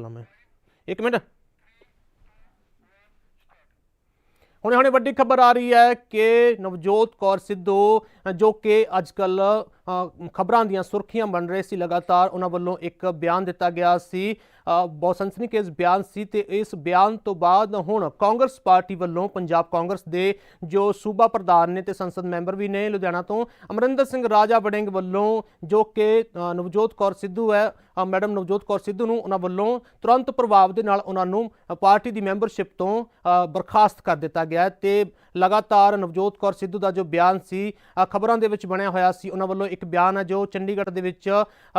ਲਾ ਮੈਂ। ਇੱਕ ਮਿੰਟ। ਹੁਣੇ ਹੁਣੇ ਵੱਡੀ ਖਬਰ ਆ ਰਹੀ ਹੈ ਕਿ ਨਵਜੋਤ ਕੌਰ ਸਿੱਧੂ, ਜੋ ਕਿ ਅੱਜ ਕੱਲ ਖਬਰਾਂ ਦੀਆਂ ਸੁਰਖੀਆਂ ਬਣ ਰਹੇ ਸੀ ਲਗਾਤਾਰ, ਉਹਨਾਂ ਵੱਲੋਂ ਇੱਕ ਬਿਆਨ ਦਿੱਤਾ ਗਿਆ ਸੀ। ਅ, ਬਹੁਤ ਬਿਆਨ ਸੀ ਤੇ ਇਸ ਬਿਆਨ ਤੋਂ ਬਾਅਦ ਹੁਣ ਕਾਂਗਰਸ ਪਾਰਟੀ ਵੱਲੋਂ ਪੰਜਾਬ ਕਾਂਗਰਸ ਦੇ ਜੋ ਸੂਬਾ ਪ੍ਰਧਾਨ ਨੇ ਤੇ ਸੰਸਦ ਮੈਂਬਰ ਵੀ ਨੇ ਲੁਧਿਆਣਾ ਤੋਂ ਅਮਰਿੰਦਰ ਸਿੰਘ ਰਾਜਾ ਵੜਿੰਗ ਵੱਲੋਂ ਜੋ ਕਿ ਨਵਜੋਤ ਕੌਰ ਸਿੱਧੂ ਹੈ ਮੈਡਮ ਨਵਜੋਤ ਕੌਰ ਸਿੱਧੂ ਨੂੰ ਉਹਨਾਂ ਵੱਲੋਂ ਤੁਰੰਤ ਪ੍ਰਭਾਵ ਦੇ ਨਾਲ ਉਹਨਾਂ ਨੂੰ ਪਾਰਟੀ ਦੀ ਮੈਂਬਰਸ਼ਿਪ ਤੋਂ ਬਰਖਾਸਤ ਕਰ ਦਿੱਤਾ ਗਿਆ ਹੈ ਤੇ ਲਗਾਤਾਰ ਨਵਜੋਤ ਕੌਰ ਸਿੱਧੂ ਦਾ ਜੋ ਬਿਆਨ ਸੀ ਖਬਰਾਂ ਦੇ ਵਿੱਚ ਬਣਿਆ ਹੋਇਆ ਸੀ, ਉਹਨਾਂ ਵੱਲੋਂ ਇੱਕ ਬਿਆਨ ਹੈ ਜੋ ਚੰਡੀਗੜ੍ਹ ਦੇ ਵਿੱਚ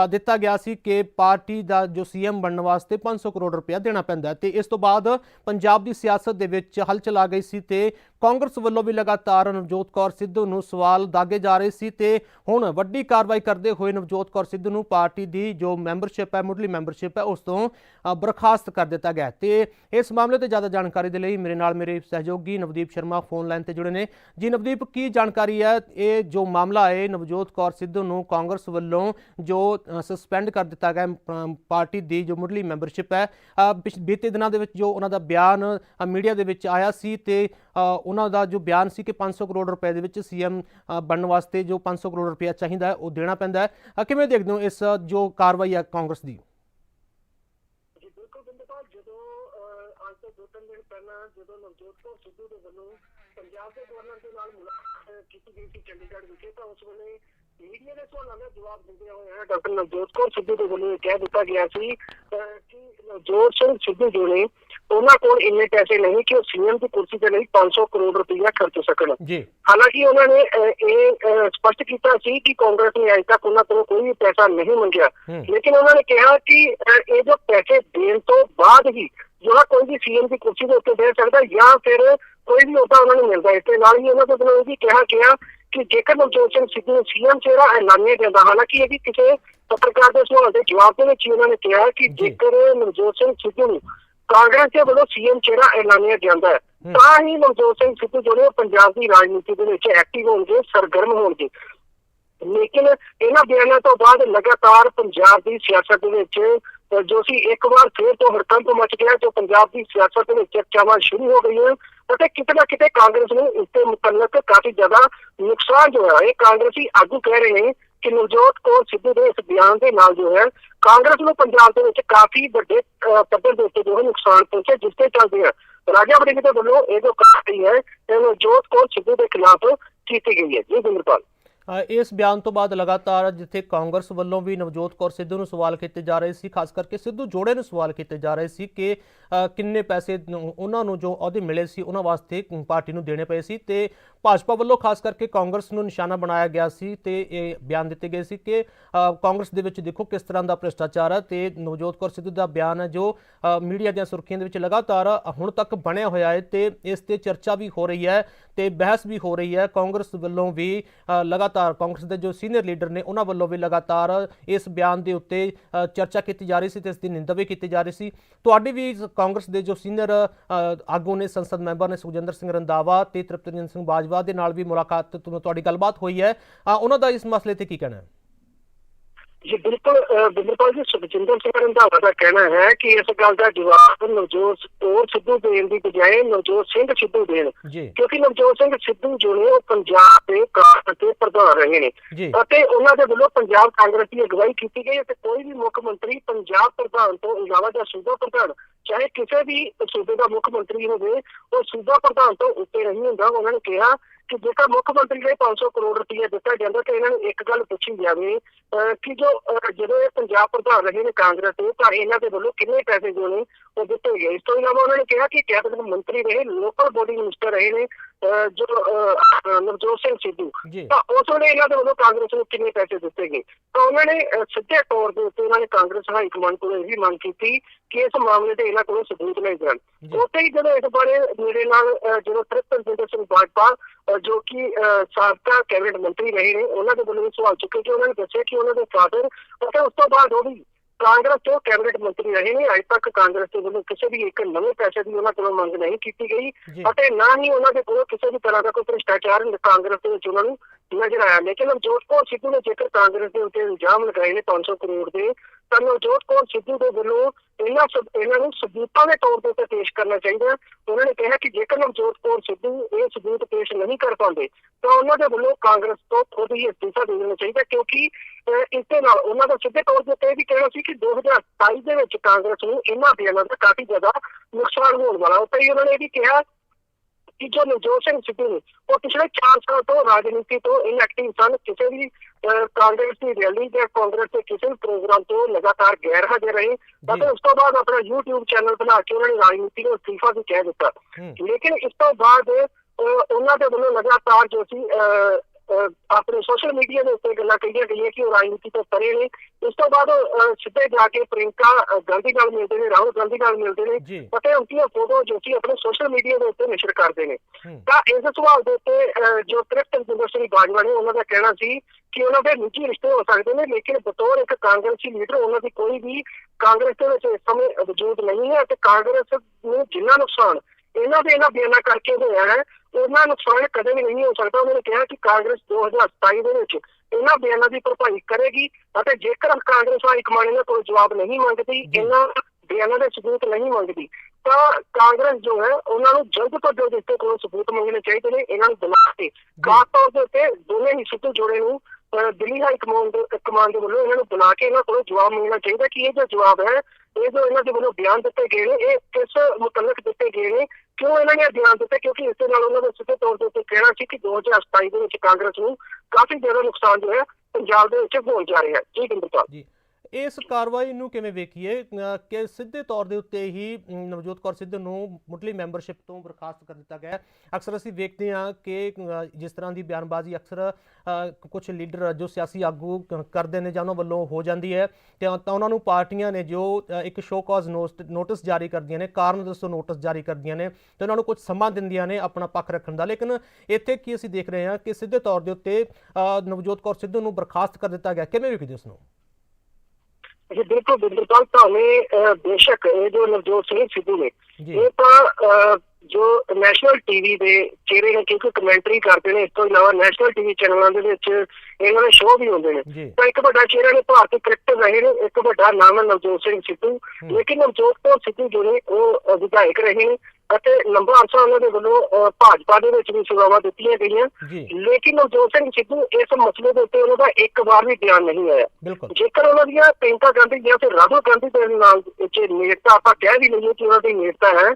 ਦਿੱਤਾ ਗਿਆ ਸੀ ਕਿ ਪਾਰਟੀ ਦਾ ਜੋ ਸੀਐਮ ਬਣਨ ਵਾਸਤੇ 500 ਕਰੋੜ ਰੁਪਇਆ ਦੇਣਾ ਪੈਂਦਾ ਹੈ ਤੇ ਇਸ ਤੋਂ ਬਾਅਦ ਪੰਜਾਬ ਦੀ ਸਿਆਸਤ ਦੇ ਵਿੱਚ ਹਲਚਲ ਆ ਗਈ ਸੀ ਤੇ ਕਾਂਗਰਸ ਵੱਲੋਂ ਵੀ ਲਗਾਤਾਰ ਨਵਜੋਤ ਕੌਰ ਸਿੱਧੂ ਨੂੰ ਸਵਾਲ ਦਾਗੇ ਜਾ ਰਹੇ ਸੀ ਤੇ ਹੁਣ ਵੱਡੀ ਕਾਰਵਾਈ ਕਰਦੇ ਹੋਏ ਨਵਜੋਤ ਕੌਰ ਸਿੱਧੂ ਨੂੰ ਪਾਰਟੀ ਦੀ ਜੋ ਮੈਂਬਰਸ਼ਿਪ ਹੈ, ਮੁੱਢਲੀ ਮੈਂਬਰਸ਼ਿਪ ਹੈ, ਉਸ ਤੋਂ ਬਰਖਾਸਤ ਕਰ ਦਿੱਤਾ ਗਿਆ ਹੈ ਤੇ ਇਸ ਮਾਮਲੇ ਤੇ ਜ਼ਿਆਦਾ ਜਾਣਕਾਰੀ ਦੇ ਲਈ ਮੇਰੇ ਨਾਲ ਮੇਰੇ ਸਹਿਯੋਗੀ ਨਵਦੀਪ ਸ਼ਰਮਾ ਫੋਨ ਲਾਈਨ ਤੇ ਜੁੜੇ ਨੇ। ਜੀ ਨਵਦੀਪ, ਕੀ ਜਾਣਕਾਰੀ ਹੈ? ਇਹ ਜੋ ਮਾਮਲਾ ਹੈ, ਨਵਜੋਤ ਕੌਰ ਸਿੱਧੂ ਨੂੰ ਕਾਂਗਰਸ ਵੱਲੋਂ ਜੋ ਸਸਪੈਂਡ ਕਰ ਦਿੱਤਾ ਗਿਆ ਪਾਰਟੀ ਦੀ ਜੋ ਮੁੱਢਲੀ ਮੈਂਬਰਸ਼ਿਪ ਹੈ ਬੀਤੇ ਦਿਨਾਂ ਦੇ ਵਿੱਚ ਜੋ ਉਹਨਾਂ ਦਾ ਬਿਆਨ ਮੀਡੀਆ ਦੇ ਵਿੱਚ ਆਇਆ ਸੀ ਤੇ ਉਹਨਾਂ ਦਾ ਜੋ ਬਿਆਨ ਸੀ ਕਿ 500 ਕਰੋੜ ਰੁਪਏ ਦੇ ਵਿੱਚ ਸੀਐਮ ਬਣਨ ਵਾਸਤੇ ਜੋ 500 ਕਰੋੜ ਰੁਪਏ ਚਾਹੀਦਾ ਹੈ, ਉਹ ਦੇਣਾ ਪੈਂਦਾ ਹੈ। ਕਿਵੇਂ ਦੇਖਦੇ ਹੋ ਇਸ, ਜੋ ਕਾਰਵਾਈ ਹੈ ਕਾਂਗਰਸ ਦੀ? ਬਿਲਕੁਲ ਬਿੰਦਪਾਲ, ਜਦੋਂ ਅੱਜ ਤੋਂ ਦੋ ਤਿੰਨ ਦਿਨ ਪਹਿਲਾਂ ਜਦੋਂ ਨਵਜੋਤ ਕੌਰ ਸਿੱਧੂ ਦੇ ਵੱਲੋਂ ਪੰਜਾਬ ਦੇ ਗਵਰਨਰ ਦੇ ਨਾਲ ਮੁਲਾਕਾਤ ਕੀਤੀ ਗਈ ਸੀ ਚੰਡੀਗੜ੍ਹ ਵਿਖੇ ਤਾਂ ਉਸ ਵੇਲੇ ਮੀਡੀਆ ਦੇ ਸਵਾਲਾਂ ਦਾ ਜਵਾਬ ਦਿੰਦੇ ਹੋਏ ਡਾਕਟਰ ਨਵਜੋਤ ਕੌਰ ਸਿੱਧੂ ਦੇ ਵੱਲੋਂ ਇਹ ਕਹਿ ਦਿੱਤਾ ਗਿਆ ਸੀ ਕਿ ਨਵਜੋਤ ਸਿੰਘ ਸਿੱਧੂ ਜੋ ਨੇ ਉਹਨਾਂ ਕੋਲ ਇੰਨੇ ਪੈਸੇ ਨਹੀਂ ਕਿ ਉਹ ਸੀਐਮ ਦੀ ਕੁਰਸੀ ਤੇ ਲਈ 500 ਕਰੋੜ ਰੁਪਈਆ ਖਰਚ ਸਕਣ। ਹਾਲਾਂਕਿ ਉਹਨਾਂ ਨੇ ਇਹ ਸਪਸ਼ਟ ਕੀਤਾ ਸੀ ਕਿ ਕਾਂਗਰਸ ਨੇ ਅਜੇ ਤੱਕ ਉਹਨਾਂ ਕੋਲੋਂ ਕੋਈ ਵੀ ਪੈਸਾ ਨਹੀਂ ਮੰਗਿਆ। ਲੇਕਿਨ ਉਹਨਾਂ ਨੇ ਕਿਹਾ ਕਿ ਇਹ ਜੋ ਪੈਸੇ ਦੇਣ ਤੋਂ ਬਾਅਦ ਹੀ ਜਿਹੜਾ ਕੋਈ ਵੀ ਸੀਐਮ ਦੀ ਕੁਰਸੀ ਦੇ ਉੱਤੇ ਬੈਠ ਸਕਦਾ ਜਾਂ ਫਿਰ ਕੋਈ ਵੀ ਉਹਦਾ ਉਹਨਾਂ ਨੂੰ ਮਿਲਦਾ ਹੈ ਤੇ ਨਾਲ ਹੀ ਉਹਨਾਂ ਦੇ ਵੱਲੋਂ ਇਹ ਵੀ ਕਿਹਾ ਗਿਆ ਕਿ ਜੇਕਰ ਨਵਜੋਤ ਸਿੰਘ ਸਿੱਧੂ ਨੂੰ ਸੀਐਮ ਚਿਹਰਾ ਐਲਾਨਿਆ ਜਾਂਦਾ ਹਾਲਾਂਕਿ ਇਹ ਵੀ ਕਿਸੇ ਪੱਤਰਕਾਰ ਦੇ ਸਵਾਲ ਦੇ ਜਵਾਬ ਦੇ ਵਿੱਚ ਉਹਨਾਂ ਨੇ ਕਿਹਾ ਕਿ। ਜੇਕਰ ਨਵਜੋਤ ਸਿੰਘ ਸਿੱਧੂ ਨੂੰ ਕਾਂਗਰਸ ਦੇ ਵੱਲੋਂ ਸੀਐਮ ਚਿਹਰਾ ਐਲਾਨਿਆ ਜਾਂਦਾ ਹੈ। ਤਾਂ ਹੀ ਨਵਜੋਤ ਸਿੰਘ ਸਿੱਧੂ ਜਿਹੜੇ ਪੰਜਾਬ ਦੀ ਰਾਜਨੀਤੀ ਦੇ ਵਿੱਚ ਐਕਟਿਵ ਹੋਣਗੇ ਸਰਗਰਮ ਹੋਣਗੇ ਲੇਕਿਨ ਇਹਨਾਂ ਬਿਆਨਾਂ ਤੋਂ ਬਾਅਦ ਲਗਾਤਾਰ ਪੰਜਾਬ ਦੀ ਸਿਆਸਤ ਦੇ ਵਿੱਚ ਜੋ ਸੀ ਇੱਕ ਵਾਰ ਫੇਰ ਤੋਂ ਹੜਕੰਪ ਮਚ ਗਿਆ, ਜੋ ਪੰਜਾਬ ਦੀ ਸਿਆਸਤ ਦੇ ਵਿੱਚ ਚਰਚਾਵਾਂ ਸ਼ੁਰੂ ਹੋ ਗਈਆਂ ਅਤੇ ਕਿਤੇ ਨਾ ਕਿਤੇ ਕਾਂਗਰਸ ਨੂੰ ਇਸ ਦੇ ਮੁਤਲਕ ਕਾਫੀ ਜ਼ਿਆਦਾ ਨੁਕਸਾਨ ਜੋ ਹੈ ਇਹ ਕਾਂਗਰਸੀ ਆਗੂ ਕਹਿ ਰਹੇ ਨੇ ਕਿ ਨਵਜੋਤ ਕੌਰ ਸਿੱਧੂ ਦੇ ਇਸ ਬਿਆਨ ਦੇ ਨਾਲ ਜੋ ਹੈ, ਕਾਂਗਰਸ ਨੂੰ ਪੰਜਾਬ ਦੇ ਵਿੱਚ ਕਾਫੀ ਵੱਡੇ ਪੱਧਰ ਦੇ ਉੱਤੇ ਜੋ ਹੈ ਨੁਕਸਾਨ ਪਹੁੰਚਿਆ ਜਿਸ ਤੇ ਚੱਲਦੇ ਆ। ਰਾਜਾ ਵੜਿੰਗ ਦੇ ਵੱਲੋਂ ਇਹ ਜੋ ਕਾਰਵਾਈ ਹੈ, ਇਹ ਨਵਜੋਤ ਕੌਰ ਸਿੱਧੂ ਦੇ ਖਿਲਾਫ ਕੀਤੀ ਗਈ ਹੈ। ਜੀ ਬਿੰਦਰਪਾਲ। ਇਸ ਬਿਆਨ ਤੋਂ ਬਾਅਦ ਲਗਾਤਾਰ ਜਿੱਥੇ ਕਾਂਗਰਸ ਵੱਲੋਂ ਵੀ ਨਵਜੋਤ ਕੌਰ ਸਿੱਧੂ ਨੂੰ ਸਵਾਲ ਕੀਤੇ ਜਾ ਰਹੇ ਸੀ, ਖਾਸ ਕਰਕੇ ਸਿੱਧੂ ਜੋੜੇ ਨੂੰ ਸਵਾਲ ਕੀਤੇ ਜਾ ਰਹੇ ਸੀ ਕਿ ਕਿੰਨੇ ਪੈਸੇ ਉਹਨਾਂ ਨੂੰ ਜੋ ਅਹੁਦੇ ਮਿਲੇ ਸੀ, ਉਹਨਾਂ ਵਾਸਤੇ ਪਾਰਟੀ ਨੂੰ ਦੇਣੇ ਪਏ ਸੀ ਤੇ ਭਾਜਪਾ ਵੱਲੋਂ ਖਾਸ ਕਰਕੇ ਕਾਂਗਰਸ ਨੂੰ ਨਿਸ਼ਾਨਾ ਬਣਾਇਆ ਗਿਆ ਸੀ ਤੇ ਇਹ ਬਿਆਨ ਦਿੱਤੇ ਗਏ ਸੀ ਕਿ ਕਾਂਗਰਸ ਦੇ ਵਿੱਚ ਦੇਖੋ ਕਿਸ ਤਰ੍ਹਾਂ ਦਾ ਭ੍ਰਿਸ਼ਟਾਚਾਰ ਹੈ ਤੇ ਨਵਜੋਤ ਕੌਰ ਸਿੱਧੂ ਦਾ ਬਿਆਨ ਹੈ ਜੋ ਮੀਡੀਆ ਦੀਆਂ ਸੁਰਖੀਆਂ ਦੇ ਵਿੱਚ ਲਗਾਤਾਰ ਹੁਣ ਤੱਕ ਬਣਿਆ ਹੋਇਆ ਹੈ ਤੇ ਇਸ ਤੇ ਚਰਚਾ ਵੀ ਹੋ ਰਹੀ ਹੈ ਤੇ ਬਹਿਸ ਵੀ ਹੋ ਰਹੀ ਹੈ। ਕਾਂਗਰਸ ਵੱਲੋਂ ਵੀ ਲਗਾਤਾਰ ਕਾਂਗਰਸ ਦੇ ਜੋ ਸੀਨੀਅਰ ਲੀਡਰ ਨੇ ਉਹਨਾਂ ਵੱਲੋਂ ਵੀ ਲਗਾਤਾਰ ਇਸ ਬਿਆਨ ਦੇ ਉੱਤੇ ਚਰਚਾ ਕੀਤੀ ਜਾ ਰਹੀ ਸੀ ਤੇ ਇਸ ਦੀ ਨਿੰਦਾ ਵੀ ਕੀਤੀ ਜਾ ਰਹੀ ਸੀ। ਤੁਹਾਡੀ ਵੀ ਕਾਂਗਰਸ ਦੇ ਜੋ ਸੀਨੀਅਰ ਆਗੂ ਨੇ ਸੰਸਦ ਮੈਂਬਰ ਨੇ ਸੁਖਜਿੰਦਰ ਸਿੰਘ ਰੰਦਾਵਾ ਤੇ ਤ੍ਰਿਪਤਜਨ ਸਿੰਘ ਬਾਜਵਾ ਦੇ ਨਾਲ ਵੀ ਮੁਲਾਕਾਤ ਤੁਹਾਡੀ ਗੱਲਬਾਤ ਹੋਈ ਹੈ। ਉਹਨਾਂ ਦਾ ਇਸ ਮਸਲੇ ਤੇ ਕੀ ਕਹਿਣਾ ਹੈ? ਜੀ ਬਿਲਕੁਲ ਬਿੰਦਰਪਾਲ ਜੀ ਸੁਖਜਿੰਦਰ ਸਿੰਘ ਰੰਧਾਵਾ ਦਾ ਕਹਿਣਾ ਹੈ ਕਿ ਇਸ ਗੱਲ ਦਾ ਜਵਾਬ ਨਵਜੋਤ ਕੌਰ ਸਿੱਧੂ ਦੇਣ ਦੀ ਬਜਾਏ ਨਵਜੋਤ ਸਿੰਘ ਸਿੱਧੂ ਦੇਣ। ਕਿਉਂਕਿ ਨਵਜੋਤ ਸਿੰਘ ਸਿੱਧੂ ਜੋ ਨੇ ਉਹ ਪੰਜਾਬ ਦੇ ਕਾਂਗਰਸ ਦੇ ਪ੍ਰਧਾਨ ਰਹੇ ਨੇ। ਅਤੇ ਉਹਨਾਂ ਦੇ ਵੱਲੋਂ ਪੰਜਾਬ ਕਾਂਗਰਸ ਦੀ ਅਗਵਾਈ ਕੀਤੀ ਗਈ ਅਤੇ ਕੋਈ ਵੀ ਮੁੱਖ ਮੰਤਰੀ ਪੰਜਾਬ ਪ੍ਰਧਾਨ ਤੋਂ ਇਲਾਵਾ ਜਾਂ ਸੂਬਾ ਪ੍ਰਧਾਨ ਚਾਹੇ ਕਿਸੇ ਵੀ ਸੂਬੇ ਦਾ ਮੁੱਖ ਮੰਤਰੀ ਹੋਵੇ ਉਹ ਸੂਬਾ ਪ੍ਰਧਾਨ ਤੋਂ ਉੱਤੇ ਨਹੀਂ ਹੁੰਦਾ। ਉਹਨਾਂ ਨੇ ਕਿਹਾ ਕਿ ਜੇਕਰ ਮੁੱਖ ਮੰਤਰੀ ਲਈ 500 ਕਰੋੜ ਰੁਪਏ ਦਿੱਤਾ ਜਾਂਦਾ ਤਾਂ ਇਹਨਾਂ ਨੂੰ ਇੱਕ ਗੱਲ ਪੁੱਛੀ ਜਾਵੇ, ਅਹ ਕਿ ਜੋ ਜਦੋਂ ਇਹ ਪੰਜਾਬ ਪ੍ਰਧਾਨ ਰਹੇ ਨੇ ਕਾਂਗਰਸ ਦੇ ਤਾਂ ਇਹਨਾਂ ਦੇ ਵੱਲੋਂ ਕਿੰਨੇ ਪੈਸੇ ਜੋ ਨੇ ਉਹ ਦਿੱਤੇ ਗਏ। ਇਸ ਤੋਂ ਇਲਾਵਾ ਉਹਨਾਂ ਨੇ ਕਿਹਾ ਕਿ ਕੈਬਨਿਟ ਮੰਤਰੀ ਰਹੇ ਲੋਕਲ ਬੋਡੀ ਮਿਨਿਸਟਰ ਰਹੇ ਨੇ ਜੋ ਨਵਜੋਤ ਸਿੰਘ ਸਿੱਧੂ। ਤਾਂ ਉਸ ਵੇਲੇ ਇਹਨਾਂ ਦੇ ਵੱਲੋਂ ਕਾਂਗਰਸ ਨੂੰ ਕਿੰਨੇ ਪੈਸੇ ਦਿੱਤੇ ਗਏ? ਤਾਂ ਉਹਨਾਂ ਨੇ ਸਿੱਧੇ ਤੌਰ ਦੇ ਉੱਤੇ ਉਹਨਾਂ ਨੇ ਕਾਂਗਰਸ ਹਾਈ ਕਮਾਂਡ ਕੋਲੋਂ ਇਹ ਵੀ ਮੰਗ ਕੀਤੀ ਕਿ ਇਸ ਮਾਮਲੇ ਤੇ ਇਹਨਾਂ ਕੋਲੋਂ ਸਬੂਤ ਲੈ ਜਾਣ। ਉੱਥੇ ਹੀ ਜਦੋਂ ਇਸ ਬਾਰੇ ਮੇਰੇ ਨਾਲ ਜਦੋਂ ਤ੍ਰਿਪਤ ਜਿੰਦਰ ਸਿੰਘ ਬਾਜਪਾ ਜੋ ਕਿ ਸਾਬਕਾ ਕੈਬਨਿਟ ਮੰਤਰੀ ਰਹੇ ਨੇ ਉਹਨਾਂ ਦੇ ਵੱਲੋਂ ਵੀ ਸਵਾਲ ਚੁੱਕੇ ਕਿ ਉਹਨਾਂ ਨੇ ਦੱਸਿਆ ਕਿ ਉਹਨਾਂ ਦੇ ਫਾਦਰ ਅਤੇ ਉਸ ਤੋਂ ਬਾਅਦ ਉਹ ਵੀ ਕਾਂਗਰਸ ਤੋਂ ਕੈਬਨਿਟ ਮੰਤਰੀ ਰਹੇ ਨੇ। ਅੱਜ ਤੱਕ ਕਾਂਗਰਸ ਦੇ ਵੱਲੋਂ ਕਿਸੇ ਵੀ ਇੱਕ ਨਵੇਂ ਪੈਸੇ ਦੀ ਉਹਨਾਂ ਕੋਲੋਂ ਮੰਗ ਨਹੀਂ ਕੀਤੀ ਗਈ। ਅਤੇ ਨਾ ਹੀ ਉਹਨਾਂ ਦੇ ਕੋਲ ਕਿਸੇ ਵੀ ਤਰ੍ਹਾਂ ਦਾ ਕੋਈ ਭ੍ਰਿਸ਼ਟਾਚਾਰ ਕਾਂਗਰਸ ਦੇ ਵਿੱਚ ਉਹਨਾਂ ਨੂੰ ਨਜ਼ਰ ਆਇਆ। ਲੇਕਿਨ ਨਵਜੋਤ ਕੌਰ ਸਿੱਧੂ ਨੇ ਜੇਕਰ ਕਾਂਗਰਸ ਦੇ ਉੱਤੇ ਇਲਜ਼ਾਮ ਲਗਾਏ ਨੇ 500 ਕਰੋੜ ਦੇ ਤਾਂ ਨਵਜੋਤ ਕੌਰ ਸਿੱਧੂ ਦੇ ਵੱਲੋਂ ਇਹਨਾਂ ਇਹਨਾਂ ਨੂੰ ਸਬੂਤਾਂ ਦੇ ਤੌਰ ਤੇ ਉੱਤੇ ਪੇਸ਼ ਕਰਨਾ ਚਾਹੀਦਾ ਉਹਨਾਂ ਨੇ ਕਿਹਾ ਕਿ ਜੇਕਰ ਨਵਜੋਤ ਕੌਰ ਸਿੱਧੂ ਇਹ ਸਬੂਤ ਪੇਸ਼ ਨਹੀਂ ਕਰ ਪਾਉਂਦੇ ਤਾਂ ਉਹਨਾਂ ਦੇ ਵੱਲੋਂ ਕਾਂਗਰਸ ਤੋਂ ਖੁਦ ਹੀ ਅਸਤੀਫਾ ਦੇ ਦੇਣਾ ਚਾਹੀਦਾ ਕਿਉਂਕਿ ਅਹ, ਇਸ ਦੇ ਨਾਲ ਉਹਨਾਂ ਦਾ ਸਿੱਧੇ ਤੌਰ ਤੇ ਉੱਤੇ ਇਹ ਵੀ ਕਹਿਣਾ ਸੀ ਕਿ 2027 ਦੇ ਵਿੱਚ ਕਾਂਗਰਸ ਨੂੰ ਇਹਨਾਂ ਬਿਆਨਾਂ ਦਾ ਕਾਫੀ ਜ਼ਿਆਦਾ ਨੁਕਸਾਨ ਹੋਣ ਵਾਲਾ ਉੱਤੇ ਹੀ ਉਹਨਾਂ ਨੇ ਇਹ ਵੀ ਕਿਹਾ ਕਿ ਜੋ ਨਵਜੋਤ ਸਿੰਘ ਸਿੱਧੂ ਨੇ ਉਹ ਪਿਛਲੇ 4 ਸਾਲ ਤੋਂ ਰਾਜਨੀਤੀ ਤੋਂ ਇਨਐਕਟਿਵ ਸਨ। ਕਿਸੇ ਵੀ ਕਾਂਗਰਸ ਦੀ ਰੈਲੀ ਜਾਂ ਕਾਂਗਰਸ ਦੇ ਕਿਸੇ ਵੀ ਪ੍ਰੋਗਰਾਮ ਤੋਂ ਲਗਾਤਾਰ ਗੈਰ ਹਾਜ਼ਰ ਰਹੇ ਅਤੇ ਉਸ ਤੋਂ ਬਾਅਦ ਆਪਣਾ YouTube ਚੈਨਲ ਬਣਾ ਕੇ ਉਹਨਾਂ ਨੇ ਰਾਜਨੀਤੀ ਨੂੰ ਅਸਤੀਫਾ ਵੀ ਕਹਿ ਦਿੱਤਾ। ਲੇਕਿਨ ਇਸ ਤੋਂ ਬਾਅਦ ਉਹਨਾਂ ਦੇ ਵੱਲੋਂ ਲਗਾਤਾਰ ਜੋ ਸੀ ਆਪਣੇ ਸੋਸ਼ਲ ਮੀਡੀਆ ਦੇ ਉੱਤੇ ਗੱਲਾਂ ਕਹੀਆਂ ਗਈਆਂ ਕਿ ਉਹ ਰਾਜਨੀਤੀ ਤੋਂ ਪਰੇ ਨੇ। ਇਸ ਤੋਂ ਬਾਅਦ ਸਿੱਧੇ ਜਾ ਕੇ ਪ੍ਰਿੰਕਾ ਗਾਂਧੀ ਨਾਲ ਮਿਲਦੇ ਨੇ ਰਾਹੁਲ ਗਾਂਧੀ ਨਾਲ ਮਿਲਦੇ ਨੇ ਅਤੇ ਉਨਕੀਆਂ ਫੋਟੋ ਜੋ ਸੀ ਆਪਣੇ ਸੋਸ਼ਲ ਮੀਡੀਆ ਦੇ ਉੱਤੇ ਨਸ਼ਰ ਕਰਦੇ ਨੇ। ਤਾਂ ਇਸ ਸਵਾਲ ਦੇ ਉੱਤੇ ਜੋ ਤ੍ਰਿਪਤ ਰਜਿੰਦਰ ਸਿੰਘ ਬਾਜਵਾ ਨੇ ਉਹਨਾਂ ਦਾ ਕਹਿਣਾ ਸੀ ਕਿ ਉਹਨਾਂ ਦੇ ਨਿੱਜੀ ਰਿਸ਼ਤੇ ਹੋ ਸਕਦੇ ਨੇ ਲੇਕਿਨ ਬਤੌਰ ਇੱਕ ਕਾਂਗਰਸੀ ਲੀਡਰ ਉਹਨਾਂ ਦੀ ਕੋਈ ਵੀ ਕਾਂਗਰਸ ਦੇ ਵਿੱਚ ਇਸ ਸਮੇਂ ਵਜੂਦ ਨਹੀਂ ਹੈ ਤੇ ਕਾਂਗਰਸ ਨੂੰ ਜਿੰਨਾ ਨੁਕਸਾਨ ਇਹਨਾਂ ਦੇ ਇਹਨਾਂ ਬਿਆਨਾਂ ਕਰਕੇ ਹੋਇਆ ਹੈ ਉਹਨਾਂ ਨੁਕਸਾਨ ਕਦੇ ਵੀ ਨਹੀਂ ਹੋ ਸਕਦਾ। ਉਹਨਾਂ ਨੇ ਕਿਹਾ ਕਿ ਕਾਂਗਰਸ 2027 ਦੇ ਵਿੱਚ ਇਹਨਾਂ ਬਿਆਨਾਂ ਦੀ ਭਰਪਾਈ ਕਰੇਗੀ ਅਤੇ ਜੇਕਰ ਕਾਂਗਰਸ ਹਾਈ ਕਮਾਂਡ ਇਹਨਾਂ ਕੋਲ ਜਵਾਬ ਨਹੀਂ ਮੰਗਦੀ। ਇਹਨਾਂ ਬਿਆਨਾਂ ਦੇ ਸਬੂਤ ਨਹੀਂ ਮੰਗਦੀ ਤਾਂ ਕਾਂਗਰਸ ਜੋ ਹੈ ਉਹਨਾਂ ਨੂੰ ਜਲਦ ਤੋਂ ਜਲਦ ਇਸ ਦੇ ਕੋਲ ਸਬੂਤ ਮੰਗਣੇ ਚਾਹੀਦੇ ਨੇ ਇਹਨਾਂ ਨੂੰ ਬੁਲਾ ਕੇ। ਖਾਸ ਤੌਰ ਦੇ ਉੱਤੇ ਦੋਵੇਂ ਹੀ ਸਿੱਧੂ ਜੋੜੇ ਨੂੰ ਦਿੱਲੀ ਹਾਈ ਕਮਾਂਡ ਕਮਾਂਡ ਦੇ ਵੱਲੋਂ ਇਹਨਾਂ ਨੂੰ ਬੁਲਾ ਕੇ ਇਹਨਾਂ ਕੋਲੋਂ ਜਵਾਬ ਮੰਗਣਾ ਚਾਹੀਦਾ ਕਿ ਇਹ ਜੋ ਜਵਾਬ ਹੈ ਇਹ ਜੋ ਇਹਨਾਂ ਦੇ ਵੱਲੋਂ ਬਿਆਨ ਦਿੱਤੇ ਗਏ ਨੇ, ਇਹ ਕਿਸ ਮੁਤਲਕ ਦਿੱਤੇ ਗਏ ਨੇ? ਕਿਉਂ ਇਹਨਾਂ ਨੇ ਇਹ ਬਿਆਨ ਦਿੱਤੇ? ਕਿਉਂਕਿ ਇਸ ਦੇ ਨਾਲ ਉਹਨਾਂ ਦਾ ਸਿੱਧੇ ਤੌਰ ਦੇ ਉੱਤੇ ਕਹਿਣਾ ਸੀ ਕਿ 2027 ਦੇ ਵਿੱਚ ਕਾਂਗਰਸ ਨੂੰ ਕਾਫੀ ਜ਼ਿਆਦਾ ਨੁਕਸਾਨ ਜੋ ਹੈ ਪੰਜਾਬ ਦੇ ਵਿੱਚ ਹੋਣ ਜਾ ਰਿਹਾ ਹੈ। ਜੀ ਗਿੰਦਰਪਾਲ ਜੀ। ਇਸ ਕਾਰਵਾਈ ਨੂੰ ਕਿਵੇਂ ਵੇਖੀਏ? ਕਿ ਸਿੱਧੇ ਤੌਰ ਦੇ ਉੱਤੇ ਹੀ ਨਵਜੋਤ ਕੌਰ ਸਿੱਧੂ ਨੂੰ ਮੁੱਢਲੀ ਮੈਂਬਰਸ਼ਿਪ ਤੋਂ ਬਰਖਾਸਤ ਕਰ ਦਿੱਤਾ ਗਿਆ ਅਕਸਰ ਅਸੀਂ ਵੇਖਦੇ ਹਾਂ ਕਿ ਜਿਸ ਤਰ੍ਹਾਂ ਦੀ ਬਿਆਨਬਾਜ਼ੀ ਅਕਸਰ ਕੁਝ ਲੀਡਰ ਜੋ ਸਿਆਸੀ ਆਗੂ ਕ- ਕਰਦੇ ਨੇ ਜਾਂ ਉਹਨਾਂ ਵੱਲੋਂ ਹੋ ਜਾਂਦੀ ਹੈ। ਤਾਂ ਉਹਨਾਂ ਨੂੰ ਪਾਰਟੀਆਂ ਨੇ ਜੋ ਇੱਕ ਸ਼ੋ ਕਾਜ਼ ਨੋਟਿਸ ਜਾਰੀ ਕਰਦੀਆਂ ਨੇ, ਕਾਰਨ ਦੱਸੋ ਨੋਟਿਸ ਜਾਰੀ ਕਰਦੀਆਂ ਨੇ, ਤੇ ਉਹਨਾਂ ਨੂੰ ਕੁਝ ਸਮਾਂ ਦਿੰਦੀਆਂ ਨੇ ਆਪਣਾ ਪੱਖ ਰੱਖਣ ਦਾ। ਲੇਕਿਨ ਇੱਥੇ ਕੀ ਅਸੀਂ ਦੇਖ ਰਹੇ ਹਾਂ ਕਿ ਸਿੱਧੇ ਤੌਰ ਦੇ ਉੱਤੇ ਨਵਜੋਤ ਕੌਰ ਸਿੱਧੂ ਨੂੰ ਬਰਖਾਸਤ ਕਰ ਦਿੱਤਾ ਗਿਆ। ਕਿਵੇਂ ਵੇਖਦੇ ਉਸ ਨੂੰ? ਜੀ ਬਿਲਕੁਲ ਬਿੰਦਰਪਾਲ ਭਾਵੇਂ ਅਹ, ਬੇਸ਼ੱਕ ਇਹ ਜੋ ਨਵਜੋਤ ਸਿੰਘ ਸਿੱਧੂ ਨੇ ਜੀ। ਇਹ ਤਾਂ ਅਹ, ਜੋ ਨੈਸ਼ਨਲ ਟੀਵੀ ਦੇ ਚਿਹਰੇ ਨੇ ਕਿਉਂਕਿ ਕਮੈਂਟਰੀ ਕਰਦੇ ਨੇ ਇਸ ਤੋਂ ਇਲਾਵਾ ਨੈਸ਼ਨਲ ਟੀਵੀ ਚੈਨਲਾਂ ਦੇ ਵਿੱਚ ਇਹਨਾਂ ਦੇ ਸ਼ੋਅ ਵੀ ਹੁੰਦੇ ਨੇ। ਤਾਂ ਇੱਕ ਵੱਡਾ ਚਿਹਰਾ ਨੇ ਭਾਰਤੀ ਕ੍ਰਿਕਟਰ ਰਹੇ ਨੇ ਇੱਕ ਵੱਡਾ ਨਾਮ ਹੈ ਨਵਜੋਤ ਸਿੰਘ ਸਿੱਧੂ। ਲੇਕਿਨ ਨਵਜੋਤ ਕੌਰ ਸਿੱਧੂ ਜੋ ਨੇ ਉਹ ਵਿਧਾਇਕ ਰਹੇ ਨੇ ਅਤੇ ਲੰਬਾ ਅਰਸਾ ਉਹਨਾਂ ਦੇ ਵੱਲੋਂ ਭਾਜਪਾ ਦੇ ਵਿੱਚ ਵੀ ਸੇਵਾਵਾਂ ਦਿੱਤੀਆਂ ਗਈਆਂ। ਜੀ। ਲੇਕਿਨ ਨਵਜੋਤ ਸਿੰਘ ਸਿੱਧੂ ਇਸ ਮਸਲੇ ਦੇ ਉੱਤੇ ਉਹਨਾਂ ਦਾ ਇੱਕ ਵਾਰ ਵੀ ਬਿਆਨ ਨਹੀਂ ਆਇਆ ਜੇਕਰ ਉਹਨਾਂ ਦੀਆਂ ਪ੍ਰਿੰਕਾ ਗਾਂਧੀ ਜਾਂ ਫਿਰ ਰਾਹੁਲ ਗਾਂਧੀ ਦੇ ਨਾਲ ਵਿੱਚ ਨੇੜਤਾ ਆਪਾਂ ਕਹਿ ਵੀ ਲਈਏ ਕਿ ਉਹਨਾਂ ਦੀ ਨੇੜਤਾ ਹੈ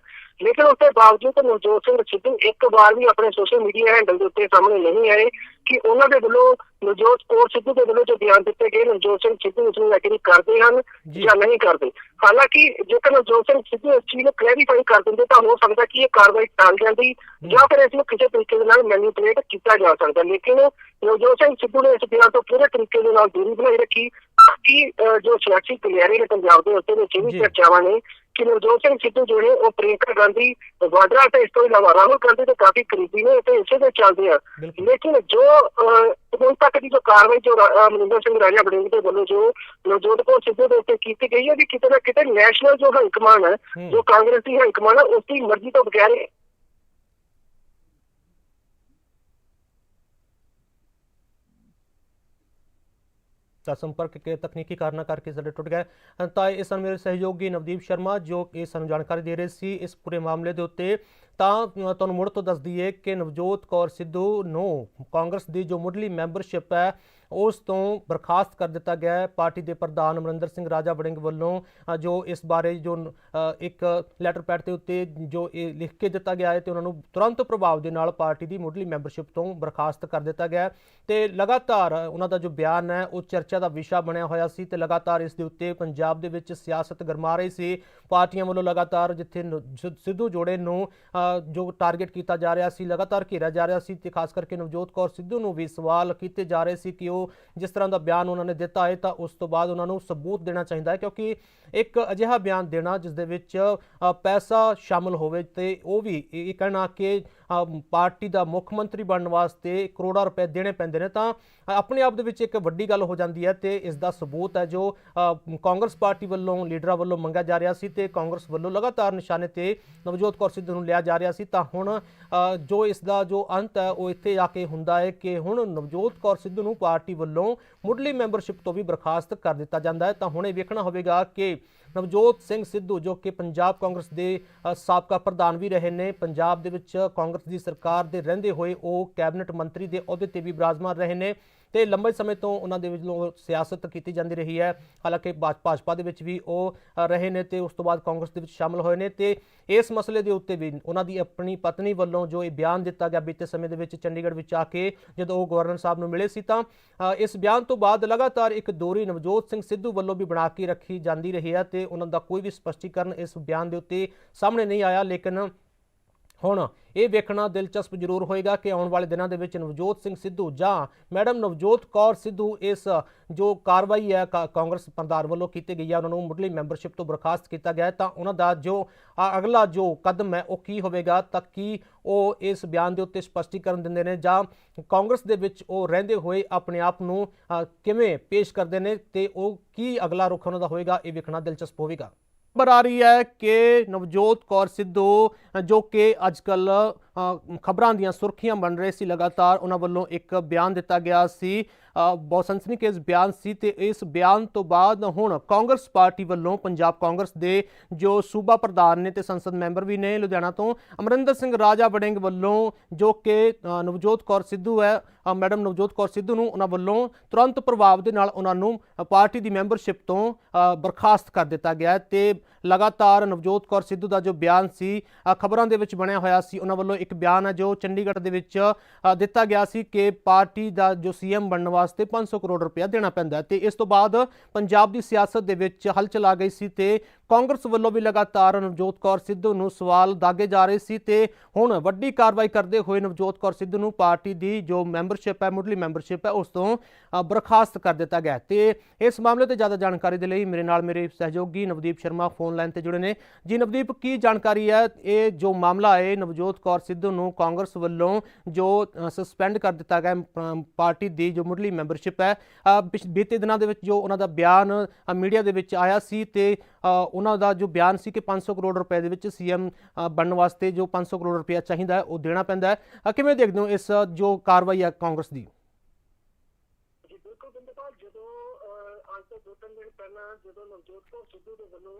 ਲੇਕਿਨ ਉਸ ਦੇ ਬਾਵਜੂਦ ਨਵਜੋਤ ਸਿੰਘ ਸਿੱਧੂ ਇੱਕ ਵਾਰ ਵੀ ਆਪਣੇ ਸੋਸ਼ਲ ਮੀਡੀਆ ਹੈਂਡਲ ਦੇ ਉੱਤੇ ਸਾਹਮਣੇ ਨਹੀਂ ਆਏ ਕਿ ਉਹਨਾਂ ਦੇ ਵੱਲੋਂ ਨਵਜੋਤ ਕੌਰ ਸਿੱਧੂ ਦੇ ਵੱਲੋਂ ਜੋ ਬਿਆਨ ਦਿੱਤੇ ਗਏ ਨਵਜੋਤ ਸਿੰਘ ਸਿੱਧੂ ਉਸ ਨੂੰ ਐਗਰੀ ਕਰਦੇ ਹਨ ਜੀ। ਨਹੀਂ ਕਰਦੇ ਹਾਲਾਂਕਿ ਜੇਕਰ ਨਵਜੋਤ ਸਿੰਘ ਸਿੱਧੂ ਇਸ ਚੀਜ਼ ਨੂੰ ਕਲੈਰੀਫਾਈ ਕਰ ਦਿੰਦੇ ਤਾਂ ਹੋ ਸਕਦਾ ਕਿ ਇਹ ਕਾਰਵਾਈ ਟਾਲ ਜਾਂਦੀ ਜਾਂ ਫਿਰ ਇਸ ਨੂੰ ਕਿਸੇ ਤਰੀਕੇ ਦੇ ਨਾਲ ਮੈਨੀਪੂਲੇਟ ਕੀਤਾ ਜਾ ਸਕਦਾ ਲੇਕਿਨ ਨਵਜੋਤ ਸਿੰਘ ਸਿੱਧੂ ਨੇ ਇਸ ਬਿਆਨ ਤੋਂ ਪੂਰੇ ਤਰੀਕੇ ਦੇ ਨਾਲ ਦੂਰੀ ਬਣਾਈ ਰੱਖੀ ਕਿ ਜੋ ਸਿਆਸੀ ਕਲਿਆਰੀ ਨੇ ਪੰਜਾਬ ਦੇ ਉੱਤੇ ਵਿੱਚ ਵੀ। ਚਰਚਾਵਾਂ ਨੇ ਕਿ ਨਵਜੋਤ ਸਿੰਘ ਸਿੱਧੂ ਜੋ ਨੇ ਉਹ ਪ੍ਰਿੰਕਾ ਗਾਂਧੀ ਵਾਡਰਾ ਤੇ ਇਸ ਤੋਂ ਇਲਾਵਾ ਰਾਹੁਲ ਗਾਂਧੀ ਦੇ ਕਾਫੀ ਕਰੀਬੀ ਨੇ ਤੇ ਇਸੇ ਦੇ ਚੱਲਦੇ ਆ ਲੇਕਿਨ ਜੋ ਹੁਣ ਤੱਕ ਦੀ ਜੋ ਕਾਰਵਾਈ ਜੋ ਮਨਿੰਦਰ ਸਿੰਘ ਰਾਜਾ ਬੜਿੰਗ ਦੇ ਵੱਲੋਂ ਜੋ ਨਵਜੋਤ ਕੌਰ ਸਿੱਧੂ ਦੇ ਉੱਤੇ ਕੀਤੀ ਗਈ ਹੈ ਵੀ ਕਿਤੇ ਨਾ ਕਿਤੇ ਨੈਸ਼ਨਲ ਜੋ ਹਾਈ ਕਮਾਂਡ ਹੈ ਹੂੰ। ਜੋ ਕਾਂਗਰਸ ਦੀ ਹਾਈ ਕਮਾਂਡ ਹੈ ਉਸ ਦੀ ਮਰਜ਼ੀ ਤੋਂ ਬਗੈਰ ਇਹ ਤਾਂ ਸੰਪਰਕ ਕੇ ਤਕਨੀਕੀ ਕਾਰਨਾਂ ਕਰਕੇ ਸਾਡੇ ਟੁੱਟ ਗਏ ਤਾਂ ਇਸ ਸਨ ਮੇਰੇ ਸਹਿਯੋਗੀ ਨਵਦੀਪ ਸ਼ਰਮਾ, ਜੋ ਕਿ ਸਾਨੂੰ ਜਾਣਕਾਰੀ ਦੇ ਰਹੇ ਸੀ ਇਸ ਪੂਰੇ ਮਾਮਲੇ ਦੇ ਉੱਤੇ। ਤਾਂ ਤੁਹਾਨੂੰ ਮੁੜ ਤੋਂ ਦੱਸ ਦਈਏ ਕਿ ਨਵਜੋਤ ਕੌਰ ਸਿੱਧੂ ਨੂੰ ਕਾਂਗਰਸ ਦੀ ਜੋ ਮੁੱਢਲੀ ਮੈਂਬਰਸ਼ਿਪ ਹੈ ਉਸ ਤੋਂ ਬਰਖਾਸਤ ਕਰ ਦਿੱਤਾ ਗਿਆ ਹੈ। ਪਾਰਟੀ ਦੇ ਪ੍ਰਧਾਨ ਅਮਰਿੰਦਰ ਸਿੰਘ ਰਾਜਾ ਵੜਿੰਗ ਵੱਲੋਂ ਜੋ ਇਸ ਬਾਰੇ ਜੋ ਇੱਕ ਲੈਟਰ ਪੈਡ ਦੇ ਉੱਤੇ ਜੋ ਇਹ ਲਿਖ ਕੇ ਦਿੱਤਾ ਗਿਆ ਹੈ ਤੇ ਉਹਨਾਂ ਨੂੰ ਤੁਰੰਤ ਪ੍ਰਭਾਵ ਦੇ ਨਾਲ ਪਾਰਟੀ ਦੀ ਮੁੱਢਲੀ ਮੈਂਬਰਸ਼ਿਪ ਤੋਂ ਬਰਖਾਸਤ ਕਰ ਦਿੱਤਾ ਗਿਆ ਹੈ। ਤੇ ਲਗਾਤਾਰ ਉਹਨਾਂ ਦਾ ਜੋ ਬਿਆਨ ਹੈ, ਉਹ ਚਰਚਾ ਦਾ ਵਿਸ਼ਾ ਬਣਿਆ ਹੋਇਆ ਸੀ ਤੇ ਲਗਾਤਾਰ ਇਸ ਦੇ ਉੱਤੇ ਪੰਜਾਬ ਦੇ ਵਿੱਚ ਸਿਆਸਤ ਗਰਮਾ ਰਹੀ ਸੀ। ਪਾਰਟੀਆਂ ਵੱਲੋਂ ਲਗਾਤਾਰ ਜਿੱਥੇ ਨ- ਸਿ- ਸਿੱਧੂ ਜੋੜੇ ਨੂੰ ਜੋ ਟਾਰਗੇਟ ਕੀਤਾ ਜਾ ਰਿਹਾ ਸੀ, ਲਗਾਤਾਰ ਘੇਰਿਆ ਜਾ ਰਿਹਾ ਸੀ ਤੇ ਖਾਸ ਕਰਕੇ ਨਵਜੋਤ ਕੌਰ ਸਿੱਧੂ ਨੂੰ ਵੀ ਸਵਾਲ ਕੀਤੇ ਜਾ ਰਹੇ ਸੀ ਕਿ ਉਹ ਜਿਸ ਤਰ੍ਹਾਂ ਦਾ ਬਿਆਨ ਉਹਨਾਂ ਨੇ ਦਿੱਤਾ ਹੈ, ਤਾਂ ਉਸ ਤੋਂ ਬਾਅਦ ਉਹਨਾਂ ਨੂੰ ਸਬੂਤ ਦੇਣਾ ਚਾਹੀਦਾ ਹੈ, ਕਿਉਂਕਿ ਇੱਕ ਅਜਿਹਾ ਬਿਆਨ ਦੇਣਾ ਜਿਸ ਦੇ ਵਿੱਚ ਪੈਸਾ ਸ਼ਾਮਲ ਹੋਵੇ ਤੇ ਉਹ ਵੀ ਇਹ ਕਹਿਣਾ ਕਿ ਪਾਰਟੀ ਦਾ ਮੁੱਖ ਮੰਤਰੀ ਬਣਨ ਵਾਸਤੇ ਕਰੋੜਾਂ ਰੁਪਏ ਦੇਣੇ ਪੈਂਦੇ ਨੇ, ਤਾਂ ਆਪਣੇ ਆਪ ਦੇ ਵਿੱਚ ਇੱਕ ਵੱਡੀ ਗੱਲ ਹੋ ਜਾਂਦੀ ਹੈ ਤੇ ਇਸ ਦਾ ਸਬੂਤ ਹੈ ਜੋ ਕਾਂਗਰਸ ਪਾਰਟੀ ਵੱਲੋਂ ਲੀਡਰਾਂ ਵੱਲੋਂ ਮੰਗਿਆ ਜਾ ਰਿਹਾ ਸੀ ਤੇ ਕਾਂਗਰਸ ਵੱਲੋਂ ਲਗਾਤਾਰ ਨਿਸ਼ਾਨੇ ਤੇ ਨਵਜੋਤ ਕੌਰ ਸਿੱਧੂ ਨੂੰ ਲਿਆ ਜਾ ਰਿਹਾ ਸੀ। ਤਾਂ ਹੁਣ ਜੋ ਇਸ ਦਾ ਜੋ ਅੰਤ ਹੈ, ਉਹ ਇੱਥੇ ਆ ਕੇ ਹੁੰਦਾ ਹੈ ਕਿ ਹੁਣ ਨਵਜੋਤ ਕੌਰ ਸਿੱਧੂ ਨੂੰ ਪਾਰਟੀ ਵੱਲੋਂ ਮੁੱਢਲੀ ਮੈਂਬਰਸ਼ਿਪ ਤੋਂ ਵੀ ਬਰਖਾਸਤ ਕਰ ਦਿੱਤਾ ਜਾਂਦਾ ਹੈ। ਤਾਂ ਹੁਣ ਇਹ ਵੇਖਣਾ ਹੋਵੇਗਾ ਕਿ ਨਵਜੋਤ ਸਿੰਘ ਸਿੱਧੂ, ਜੋ ਕਿ ਪੰਜਾਬ ਕਾਂਗਰਸ ਦੇ ਸਾਬਕਾ ਪ੍ਰਧਾਨ ਵੀ ਰਹੇ ਨੇ, ਪੰਜਾਬ ਦੇ ਵਿੱਚ ਕਾਂਗਰਸ ਦੀ ਸਰਕਾਰ ਦੇ ਰਹਿੰਦੇ ਹੋਏ ਉਹ ਕੈਬਨਿਟ ਮੰਤਰੀ ਦੇ ਅਹੁਦੇ ਤੇ ਵੀ ਬਰਾਜ਼ਮਾਨ ਰਹੇ ਨੇ। ਤੇ ਲੰਬੇ ਸਮੇਂ ਤੋਂ ਉਹਨਾਂ ਦੇ ਵੱਲੋਂ ਸਿਆਸਤ ਕੀਤੀ ਜਾਂਦੀ ਰਹੀ ਹੈ। ਹਾਲਾਂਕਿ ਭਾਜ- ਭਾਜਪਾ ਦੇ ਵਿੱਚ ਵੀ ਉਹ ਰਹੇ ਨੇ ਤੇ ਉਸ ਤੋਂ ਬਾਅਦ ਕਾਂਗਰਸ ਦੇ ਵਿੱਚ ਸ਼ਾਮਲ ਹੋਏ ਨੇ ਤੇ ਇਸ ਮਸਲੇ ਦੇ ਉੱਤੇ ਵੀ ਉਹਨਾਂ ਦੀ ਆਪਣੀ ਪਤਨੀ ਵੱਲੋਂ ਜੋ ਇਹ ਬਿਆਨ ਦਿੱਤਾ ਗਿਆ ਬੀਤੇ ਸਮੇਂ ਦੇ ਵਿੱਚ ਚੰਡੀਗੜ੍ਹ ਵਿੱਚ ਆ ਕੇ ਜਦੋਂ ਉਹ ਗਵਰਨਰ ਸਾਹਿਬ ਨੂੰ ਮਿਲੇ ਸੀ ਤਾਂ ਇਸ ਬਿਆਨ ਤੋਂ ਬਾਅਦ ਲਗਾਤਾਰ ਇੱਕ ਦੋਰੀ ਨਵਜੋਤ ਸਿੰਘ ਸਿੱਧੂ ਵੱਲੋਂ ਵੀ ਬਣਾ ਕੇ ਰੱਖੀ ਜਾਂਦੀ ਰਹੀ ਹੈ ਤੇ ਉਹਨਾਂ ਦਾ ਕੋਈ ਵੀ ਸਪਸ਼ਟੀਕਰਨ ਇਸ ਬਿਆਨ ਦੇ ਉੱਤੇ ਸਾਹਮਣੇ ਨਹੀਂ ਆਇਆ। ਲੇਕਿਨ ਹੁਣ ਇਹ ਵੇਖਣਾ ਦਿਲਚਸਪ ਜ਼ਰੂਰ ਹੋਏਗਾ ਕਿ ਆਉਣ ਵਾਲੇ ਦਿਨਾਂ ਦੇ ਵਿੱਚ ਨਵਜੋਤ ਸਿੰਘ ਸਿੱਧੂ ਜਾਂ ਮੈਡਮ ਨਵਜੋਤ ਕੌਰ ਸਿੱਧੂ ਇਸ ਜੋ ਕਾਰਵਾਈ ਹੈ ਕਾ- ਕਾਂਗਰਸ ਪ੍ਰਧਾਨ ਵੱਲੋਂ ਕੀਤੀ ਗਈ ਹੈ, ਉਹਨਾਂ ਨੂੰ ਮੁੱਢਲੀ ਮੈਂਬਰਸ਼ਿਪ ਤੋਂ ਬਰਖਾਸਤ ਕੀਤਾ ਗਿਆ ਤਾਂ ਉਹਨਾਂ ਦਾ ਜੋ ਅਗਲਾ ਜੋ ਕਦਮ ਹੈ ਉਹ ਕੀ ਹੋਵੇਗਾ, ਤਾਂ ਕੀ ਉਹ ਇਸ ਬਿਆਨ ਦੇ ਉੱਤੇ ਸਪਸ਼ਟੀਕਰਨ ਦਿੰਦੇ ਨੇ ਜਾਂ ਕਾਂਗਰਸ ਦੇ ਵਿੱਚ ਉਹ ਰਹਿੰਦੇ ਹੋਏ ਆਪਣੇ ਆਪ ਨੂੰ ਕਿਵੇਂ ਪੇਸ਼ ਕਰਦੇ ਨੇ ਤੇ ਉਹ ਕੀ ਅਗਲਾ ਰੁਖ ਉਹਨਾਂ ਦਾ ਹੋਏਗਾ, ਇਹ ਵੇਖਣਾ ਦਿਲਚਸਪ ਹੋਵੇਗਾ। ਖਬਰ ਆ ਰਹੀ ਹੈ ਕਿ ਨਵਜੋਤ ਕੌਰ ਸਿੱਧੂ ਜੋ ਕਿ ਅੱਜਕੱਲ ਖਬਰਾਂ ਦੀਆਂ ਸੁਰਖੀਆਂ ਬਣ ਰਹੇ ਸੀ ਲਗਾਤਾਰ ਉਹਨਾਂ ਵੱਲੋਂ ਇੱਕ ਬਿਆਨ ਦਿੱਤਾ ਗਿਆ ਸੀ। ਅ, ਬਹੁਤ ਸਨਸਨੀਖੇਜ਼ ਬਿਆਨ ਸੀ ਤੇ ਇਸ ਬਿਆਨ ਤੋਂ ਬਾਅਦ ਹੁਣ ਕਾਂਗਰਸ ਪਾਰਟੀ ਵੱਲੋਂ ਪੰਜਾਬ ਕਾਂਗਰਸ ਦੇ ਜੋ ਸੂਬਾ ਪ੍ਰਧਾਨ ਨੇ ਤੇ ਸੰਸਦ ਮੈਂਬਰ ਵੀ ਨੇ ਲੁਧਿਆਣਾ ਤੋਂ ਅਮਰਿੰਦਰ ਸਿੰਘ ਰਾਜਾ ਵੜਿੰਗ ਵੱਲੋਂ ਜੋ ਕਿ ਨਵਜੋਤ ਕੌਰ ਸਿੱਧੂ ਹੈ ਮੈਡਮ ਨਵਜੋਤ ਕੌਰ ਸਿੱਧੂ ਨੂੰ ਉਹਨਾਂ ਵੱਲੋਂ ਤੁਰੰਤ ਪ੍ਰਭਾਵ ਦੇ ਨਾਲ ਉਹਨਾਂ ਨੂੰ ਪਾਰਟੀ ਦੀ ਮੈਂਬਰਸ਼ਿਪ ਤੋਂ ਬਰਖਾਸਤ ਕਰ ਦਿੱਤਾ ਗਿਆ ਹੈ ਤੇ ਲਗਾਤਾਰ ਨਵਜੋਤ ਕੌਰ ਸਿੱਧੂ ਦਾ ਜੋ ਬਿਆਨ ਸੀ ਖਬਰਾਂ ਦੇ ਵਿੱਚ ਬਣਿਆ ਹੋਇਆ ਸੀ, ਉਹਨਾਂ ਵੱਲੋਂ ਇੱਕ ਬਿਆਨ ਹੈ ਜੋ ਚੰਡੀਗੜ੍ਹ ਦੇ ਵਿੱਚ ਦਿੱਤਾ ਗਿਆ ਸੀ ਕਿ ਪਾਰਟੀ ਦਾ ਜੋ ਸੀਐਮ ਬਣਨ ਵਾਸਤੇ 500 ਕਰੋੜ ਰੁਪਇਆ ਦੇਣਾ ਪੈਂਦਾ ਹੈ। ਤੇ ਇਸ ਤੋਂ ਬਾਅਦ ਪੰਜਾਬ ਦੀ ਸਿਆਸਤ ਦੇ ਵਿੱਚ ਹਲਚਲ ਆ ਗਈ ਸੀ ਤੇ ਕਾਂਗਰਸ ਵੱਲੋਂ ਵੀ ਲਗਾਤਾਰ ਨਵਜੋਤ ਕੌਰ ਸਿੱਧੂ ਨੂੰ ਸਵਾਲ ਦਾਗੇ ਜਾ ਰਹੇ ਸੀ ਤੇ ਹੁਣ ਵੱਡੀ ਕਾਰਵਾਈ ਕਰਦੇ ਹੋਏ ਨਵਜੋਤ ਕੌਰ ਸਿੱਧੂ ਨੂੰ ਪਾਰਟੀ ਦੀ ਜੋ ਮੈਂਬਰਸ਼ਿਪ ਹੈ, ਮੁੱਢਲੀ ਮੈਂਬਰਸ਼ਿਪ ਹੈ, ਉਸ ਤੋਂ ਬਰਖਾਸਤ ਕਰ ਦਿੱਤਾ ਗਿਆ ਹੈ। ਤੇ ਇਸ ਮਾਮਲੇ ਤੇ ਜ਼ਿਆਦਾ ਜਾਣਕਾਰੀ ਦੇ ਲਈ ਮੇਰੇ ਨਾਲ ਮੇਰੇ ਸਹਿਯੋਗੀ ਨਵਦੀਪ ਸ਼ਰਮਾ ਫੋਨ ਲਾਈਨ ਤੇ ਜੁੜੇ ਨੇ। ਜੀ ਨਵਦੀਪ, ਕੀ ਜਾਣਕਾਰੀ ਹੈ? ਇਹ ਜੋ ਮਾਮਲਾ ਹੈ ਨਵਜੋਤ ਕੌਰ ਸਿੱਧੂ ਨੂੰ ਕਾਂਗਰਸ ਵੱਲੋਂ ਜੋ ਸਸਪੈਂਡ ਕਰ ਦਿੱਤਾ ਗਿਆ ਪਾਰਟੀ ਦੀ ਜੋ ਮੁੱਢਲੀ ਮੈਂਬਰਸ਼ਿਪ ਹੈ ਪਿਛ- ਬੀਤੇ ਦਿਨਾਂ ਦੇ ਵਿੱਚ ਜੋ ਉਹਨਾਂ ਦਾ ਬਿਆਨ ਮੀਡੀਆ ਦੇ ਵਿੱਚ ਆਇਆ ਸੀ ਤੇ ਉਹਨਾਂ ਦਾ ਜੋ ਬਿਆਨ ਸੀ ਕਿ 500 ਕਰੋੜ ਰੁਪਏ ਦੇ ਵਿੱਚ ਸੀਐਮ ਬਣਨ ਵਾਸਤੇ ਜੋ 500 ਕਰੋੜ ਰੁਪਏ ਚਾਹੀਦਾ ਹੈ, ਉਹ ਦੇਣਾ ਪੈਂਦਾ ਹੈ। ਕਿਵੇਂ ਦੇਖਦੇ ਹੋ ਇਸ ਜੋ ਕਾਰਵਾਈ ਹੈ ਕਾਂਗਰਸ ਦੀ? ਪਹਿਲਾਂ ਜਦੋਂ ਨਵਜੋਤ ਕੌਰ ਸਿੱਧੂ ਦੇ ਵੱਲੋਂ